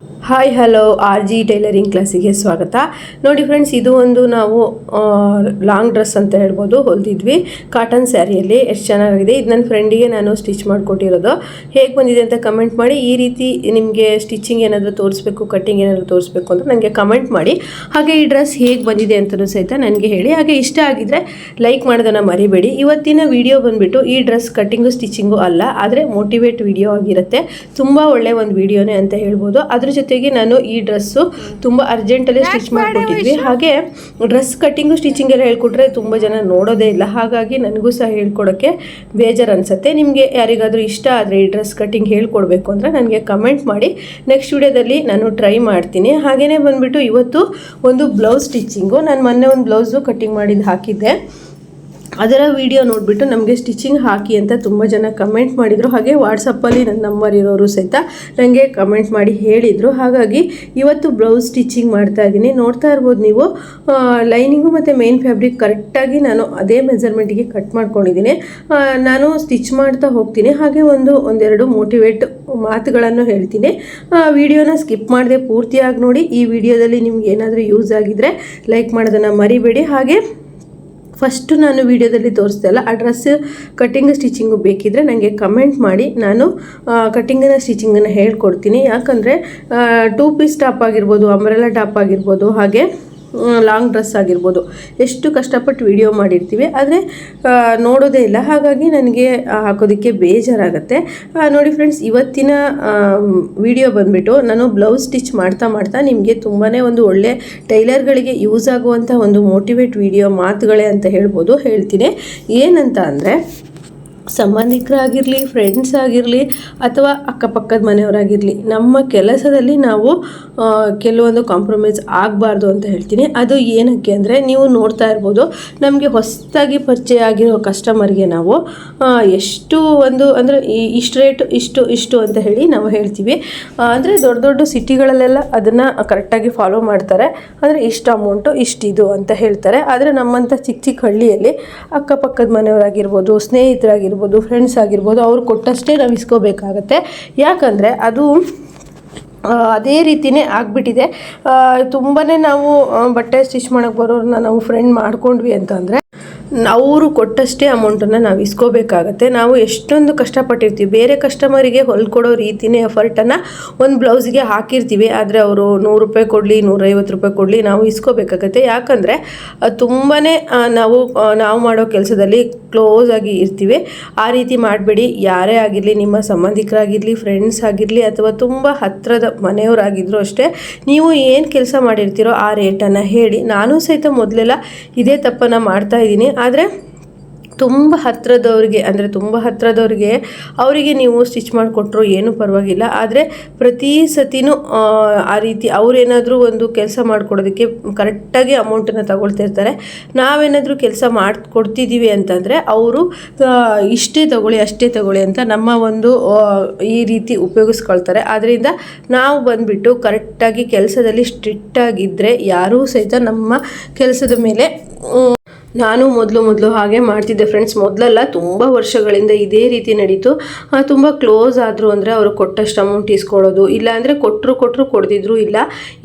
you hi hello R G tailoring ಕ್ಲಾಸಿಗೆ ಸ್ವಾಗತ. ನೋಡಿ ಫ್ರೆಂಡ್ಸ್ ಇದು ಒಂದು ನಾವು ಲಾಂಗ್ ಡ್ರೆಸ್ ಅಂತ ಹೇಳ್ಬೋದು. ಹೊಲಿದಿದ್ವಿ ಕಾಟನ್ ಸ್ಯಾರಿಯಲ್ಲಿ ಎಷ್ಟು ಚೆನ್ನಾಗಿದೆ. ಇದು ನನ್ನ ಫ್ರೆಂಡಿಗೆ ನಾನು ಸ್ಟಿಚ್ ಮಾಡಿಕೊಟ್ಟಿರೋದು. ಹೇಗೆ ಬಂದಿದೆ ಅಂತ ಕಮೆಂಟ್ ಮಾಡಿ. ಈ ರೀತಿ ನಿಮಗೆ ಸ್ಟಿಚಿಂಗ್ ಏನಾದರೂ ತೋರಿಸ್ಬೇಕು ಕಟ್ಟಿಂಗ್ ಏನಾದರೂ ತೋರಿಸ್ಬೇಕು ಅಂತ ನನಗೆ ಕಮೆಂಟ್ ಮಾಡಿ. ಹಾಗೆ ಈ ಡ್ರೆಸ್ ಹೇಗೆ ಬಂದಿದೆ ಅಂತಲೂ ಸಹಿತ ನನಗೆ ಹೇಳಿ. ಹಾಗೆ ಇಷ್ಟ ಆಗಿದ್ರೆ ಲೈಕ್ ಮಾಡೋದನ್ನು ಮರಿಬೇಡಿ. ಇವತ್ತಿನ ವಿಡಿಯೋ ಬಂದುಬಿಟ್ಟು ಈ ಡ್ರೆಸ್ ಕಟ್ಟಿಂಗು ಸ್ಟಿಚಿಂಗು ಅಲ್ಲ, ಆದರೆ ಮೋಟಿವೇಟ್ ವಿಡಿಯೋ ಆಗಿರುತ್ತೆ. ತುಂಬ ಒಳ್ಳೆಯ ಒಂದು ವಿಡಿಯೋನೇ ಅಂತ ಹೇಳ್ಬೋದು. ಅದ್ರ ಜೊತೆಗೆ ನಾನು ಈ ಡ್ರೆಸ್ಸು ತುಂಬ ಅರ್ಜೆಂಟಲ್ಲಿ ಸ್ಟಿಚ್ ಮಾಡಿಕೊಟ್ಟಿದ್ವಿ. ಹಾಗೆ ಡ್ರೆಸ್ ಕಟ್ಟಿಂಗು ಸ್ಟಿಚಿಂಗ್ ಎಲ್ಲ ಹೇಳ್ಕೊಟ್ರೆ ತುಂಬ ಜನ ನೋಡೋದೇ ಇಲ್ಲ. ಹಾಗಾಗಿ ನನಗೂ ಸಹ ಹೇಳ್ಕೊಡೋಕ್ಕೆ ಬೇಜಾರು ಅನಿಸುತ್ತೆ. ನಿಮಗೆ ಯಾರಿಗಾದರೂ ಇಷ್ಟ ಆದರೆ ಈ ಡ್ರೆಸ್ ಕಟ್ಟಿಂಗ್ ಹೇಳ್ಕೊಡ್ಬೇಕು ಅಂದರೆ ನನಗೆ ಕಮೆಂಟ್ ಮಾಡಿ. ನೆಕ್ಸ್ಟ್ ವಿಡಿಯೋದಲ್ಲಿ ನಾನು ಟ್ರೈ ಮಾಡ್ತೀನಿ. ಹಾಗೆಯೇ ಬಂದುಬಿಟ್ಟು ಇವತ್ತು ಒಂದು ಬ್ಲೌಸ್ ಸ್ಟಿಚಿಂಗು ನಾನು ಮೊನ್ನೆ ಒಂದು ಬ್ಲೌಸು ಕಟ್ಟಿಂಗ್ ಮಾಡಿದ್ದು ಹಾಕಿದ್ದೆ. ಅದರ ವಿಡಿಯೋ ನೋಡಿಬಿಟ್ಟು ನಮಗೆ ಸ್ಟಿಚಿಂಗ್ ಹಾಕಿ ಅಂತ ತುಂಬ ಜನ ಕಮೆಂಟ್ ಮಾಡಿದರು. ಹಾಗೆ ವಾಟ್ಸಪ್ಪಲ್ಲಿ ನನ್ನ ನಂಬರ್ ಇರೋರು ಸಹಿತ ನನಗೆ ಕಮೆಂಟ್ ಮಾಡಿ ಹೇಳಿದರು. ಹಾಗಾಗಿ ಇವತ್ತು ಬ್ಲೌಸ್ ಸ್ಟಿಚಿಂಗ್ ಮಾಡ್ತಾ ಇದ್ದೀನಿ. ನೋಡ್ತಾ ಇರ್ಬೋದು ನೀವು. ಲೈನಿಂಗು ಮತ್ತು ಮೇನ್ ಫ್ಯಾಬ್ರಿಕ್ ಕರೆಕ್ಟಾಗಿ ನಾನು ಅದೇ ಮೆಜರ್ಮೆಂಟಿಗೆ ಕಟ್ ಮಾಡ್ಕೊಂಡಿದ್ದೀನಿ. ನಾನು ಸ್ಟಿಚ್ ಮಾಡ್ತಾ ಹೋಗ್ತೀನಿ. ಹಾಗೆ ಒಂದು, ಒಂದೆರಡು ಮೋಟಿವೇಟ್ ಮಾತುಗಳನ್ನು ಹೇಳ್ತೀನಿ. ವಿಡಿಯೋನ ಸ್ಕಿಪ್ ಮಾಡದೆ ಪೂರ್ತಿಯಾಗಿ ನೋಡಿ. ಈ ವಿಡಿಯೋದಲ್ಲಿ ನಿಮ್ಗೆ ಏನಾದರೂ ಯೂಸ್ ಆಗಿದ್ದರೆ ಲೈಕ್ ಮಾಡೋದನ್ನು ಮರಿಬೇಡಿ. ಹಾಗೆ ಫಸ್ಟು ನಾನು ವಿಡಿಯೋದಲ್ಲಿ ತೋರಿಸ್ದೆ ಅಲ್ಲ ಆ ಡ್ರೆಸ್ ಕಟ್ಟಿಂಗ್ ಸ್ಟಿಚಿಂಗು ಬೇಕಿದ್ದರೆ ನನಗೆ ಕಮೆಂಟ್ ಮಾಡಿ. ನಾನು ಕಟ್ಟಿಂಗನ್ನು ಸ್ಟಿಚಿಂಗನ್ನು ಹೇಳ್ಕೊಡ್ತೀನಿ. ಯಾಕಂದರೆ ಟೂ ಪೀಸ್ ಟಾಪ್ ಆಗಿರ್ಬೋದು ಅಂಬ್ರೆಲಾ ಟಾಪ್ ಆಗಿರ್ಬೋದು, ಹಾಗೆ ಲಾಂಗ್ ಡ್ರೆಸ್ ಆಗಿರ್ಬೋದು. ಎಷ್ಟು ಕಷ್ಟಪಟ್ಟು ವಿಡಿಯೋ ಮಾಡಿರ್ತೀವಿ, ಆದರೆ ನೋಡೋದೇ ಇಲ್ಲ. ಹಾಗಾಗಿ ನನಗೆ ಹಾಕೋದಕ್ಕೆ ಬೇಜಾರಾಗುತ್ತೆ. ನೋಡಿ ಫ್ರೆಂಡ್ಸ್ ಇವತ್ತಿನ ವಿಡಿಯೋ ಬಂದುಬಿಟ್ಟು ನಾನು ಬ್ಲೌಸ್ ಸ್ಟಿಚ್ ಮಾಡ್ತಾ ಮಾಡ್ತಾ ನಿಮಗೆ ತುಂಬಾ ಒಂದು ಒಳ್ಳೆ ಟೈಲರ್ಗಳಿಗೆ ಯೂಸ್ ಆಗುವಂಥ ಒಂದು ಮೋಟಿವೇಟ್ ವಿಡಿಯೋ ಮಾತುಗಳೇ ಅಂತ ಹೇಳ್ಬೋದು, ಹೇಳ್ತೀನಿ. ಏನಂತ ಅಂದರೆ ಸಂಬಂಧಿಕರಾಗಿರಲಿ ಫ್ರೆಂಡ್ಸ್ ಆಗಿರಲಿ ಅಥವಾ ಅಕ್ಕಪಕ್ಕದ ಮನೆಯವರಾಗಿರಲಿ, ನಮ್ಮ ಕೆಲಸದಲ್ಲಿ ನಾವು ಕೆಲವೊಂದು ಕಾಂಪ್ರಮೈಸ್ ಆಗಬಾರ್ದು ಅಂತ ಹೇಳ್ತೀನಿ. ಅದು ಏನಕ್ಕೆ ಅಂದರೆ ನೀವು ನೋಡ್ತಾ ಇರ್ಬೋದು, ನಮಗೆ ಹೊಸದಾಗಿ ಪರಿಚಯ ಆಗಿರೋ ಕಸ್ಟಮರ್ಗೆ ನಾವು ಎಷ್ಟು ಒಂದು ಅಂದರೆ ಇಷ್ಟು ರೇಟು ಇಷ್ಟು ಇಷ್ಟು ಅಂತ ಹೇಳಿ ನಾವು ಹೇಳ್ತೀವಿ. ಅಂದರೆ ದೊಡ್ಡ ದೊಡ್ಡ ಸಿಟಿಗಳಲ್ಲೆಲ್ಲ ಅದನ್ನು ಕರೆಕ್ಟಾಗಿ ಫಾಲೋ ಮಾಡ್ತಾರೆ. ಅಂದರೆ ಇಷ್ಟು ಅಮೌಂಟು ಇಷ್ಟಿದು ಅಂತ ಹೇಳ್ತಾರೆ. ಆದರೆ ನಮ್ಮಂಥ ಚಿಕ್ಕ ಚಿಕ್ಕ ಹಳ್ಳಿಯಲ್ಲಿ ಅಕ್ಕಪಕ್ಕದ ಮನೆಯವರಾಗಿರ್ಬೋದು, ಸ್ನೇಹಿತರಾಗಿರ್ಬೋದು ಫ್ರೆಂಡ್ಸ್ ಆಗಿರ್ಬೋದು, ಅವ್ರು ಕೊಟ್ಟಷ್ಟೇ ನಾವು ಇಸ್ಕೋಬೇಕಾಗತ್ತೆ. ಯಾಕಂದರೆ ಅದು ಅದೇ ರೀತಿನೇ ಆಗಿಬಿಟ್ಟಿದೆ. ತುಂಬಾ ನಾವು ಬಟ್ಟೆ ಸ್ಟಿಚ್ ಮಾಡೋಕ್ಕೆ ಬರೋರನ್ನ ನಾವು ಫ್ರೆಂಡ್ ಮಾಡ್ಕೊಂಡ್ವಿ ಅಂತಂದರೆ ಅವರು ಕೊಟ್ಟಷ್ಟೇ ಅಮೌಂಟನ್ನು ನಾವು ಇಸ್ಕೋಬೇಕಾಗತ್ತೆ. ನಾವು ಎಷ್ಟೊಂದು ಕಷ್ಟಪಟ್ಟಿರ್ತೀವಿ. ಬೇರೆ ಕಸ್ಟಮರಿಗೆ ಹೊಲ್ಕೊಡೋ ರೀತಿನೇ ಎಫರ್ಟನ್ನು ಒಂದು ಬ್ಲೌಸ್ಗೆ ಹಾಕಿರ್ತೀವಿ. ಆದರೆ ಅವರು ನೂರು ರೂಪಾಯಿ ಕೊಡಲಿ, ನೂರೈವತ್ತು ರೂಪಾಯಿ ಕೊಡಲಿ ನಾವು ಇಸ್ಕೋಬೇಕಾಗತ್ತೆ. ಯಾಕಂದರೆ ತುಂಬಾ ನಾವು ನಾವು ಮಾಡೋ ಕೆಲಸದಲ್ಲಿ ಕ್ಲೋಸ್ ಆಗಿ ಇರ್ತೀವಿ. ಆ ರೀತಿ ಮಾಡಬೇಡಿ. ಯಾರೇ ಆಗಿರಲಿ, ನಿಮ್ಮ ಸಂಬಂಧಿಕರಾಗಿರಲಿ, ಫ್ರೆಂಡ್ಸ್ ಆಗಿರಲಿ, ಅಥವಾ ತುಂಬ ಹತ್ತಿರದ ಮನೆಯವರಾಗಿದ್ದರೂ ಅಷ್ಟೇ, ನೀವು ಏನು ಕೆಲಸ ಮಾಡಿರ್ತೀರೋ ಆ ರೇಟನ್ನು ಹೇಳಿ. ನಾನು ಸಹಿತ ಮೊದಲೆಲ್ಲ ಇದೇ ತಪ್ಪನ್ನು ಮಾಡ್ತಾ ಇದ್ದೀನಿ. ಆದರೆ ತುಂಬ ಹತ್ತಿರದವ್ರಿಗೆ ಅಂದರೆ ತುಂಬ ಹತ್ತಿರದವ್ರಿಗೆ ಅವರಿಗೆ ನೀವು ಸ್ಟಿಚ್ ಮಾಡಿಕೊಟ್ರು ಏನೂ ಪರವಾಗಿಲ್ಲ. ಆದರೆ ಪ್ರತಿ ಸತಿನೂ ಆ, ರೀತಿ ಅವರೇನಾದರೂ ಒಂದು ಕೆಲಸ ಮಾಡಿಕೊಡೋದಕ್ಕೆ ಕರೆಕ್ಟಾಗಿ ಅಮೌಂಟನ್ನು ತಗೊಳ್ತಿರ್ತಾರೆ ನಾವೇನಾದರೂ ಕೆಲಸ ಮಾಡಿಕೊಡ್ತಿದ್ದೀವಿ ಅಂತಂದರೆ ಅವರು ಇಷ್ಟೇ ತಗೊಳ್ಳಿ ಅಷ್ಟೇ ತಗೊಳ್ಳಿ ಅಂತ ನಮ್ಮ ಒಂದು ಈ ರೀತಿ ಉಪಯೋಗಿಸ್ಕೊಳ್ತಾರೆ. ಆದ್ದರಿಂದ ನಾವು ಬಂದುಬಿಟ್ಟು ಕರೆಕ್ಟಾಗಿ ಕೆಲಸದಲ್ಲಿ ಸ್ಟ್ರಿಕ್ಟಾಗಿದ್ದರೆ ಯಾರೂ ಸಹಿತ ನಮ್ಮ ಕೆಲಸದ ಮೇಲೆ ನಾನು ಮೊದಲು ಮೊದಲು ಹಾಗೆ ಮಾಡ್ತಿದ್ದೆ ಫ್ರೆಂಡ್ಸ್ ಮೊದಲೆಲ್ಲ ತುಂಬ ವರ್ಷಗಳಿಂದ ಇದೇ ರೀತಿ ನಡೀತು. ತುಂಬ ಕ್ಲೋಸ್ ಆದರು ಅಂದರೆ ಅವರು ಕೊಟ್ಟಷ್ಟು ಅಮೌಂಟ್ ಇಸ್ಕೊಳ್ಳೋದು. ಇಲ್ಲ ಅಂದರೆ ಕೊಟ್ಟರು ಕೊಟ್ಟರು ಕೊಡ್ದಿದ್ರು ಇಲ್ಲ.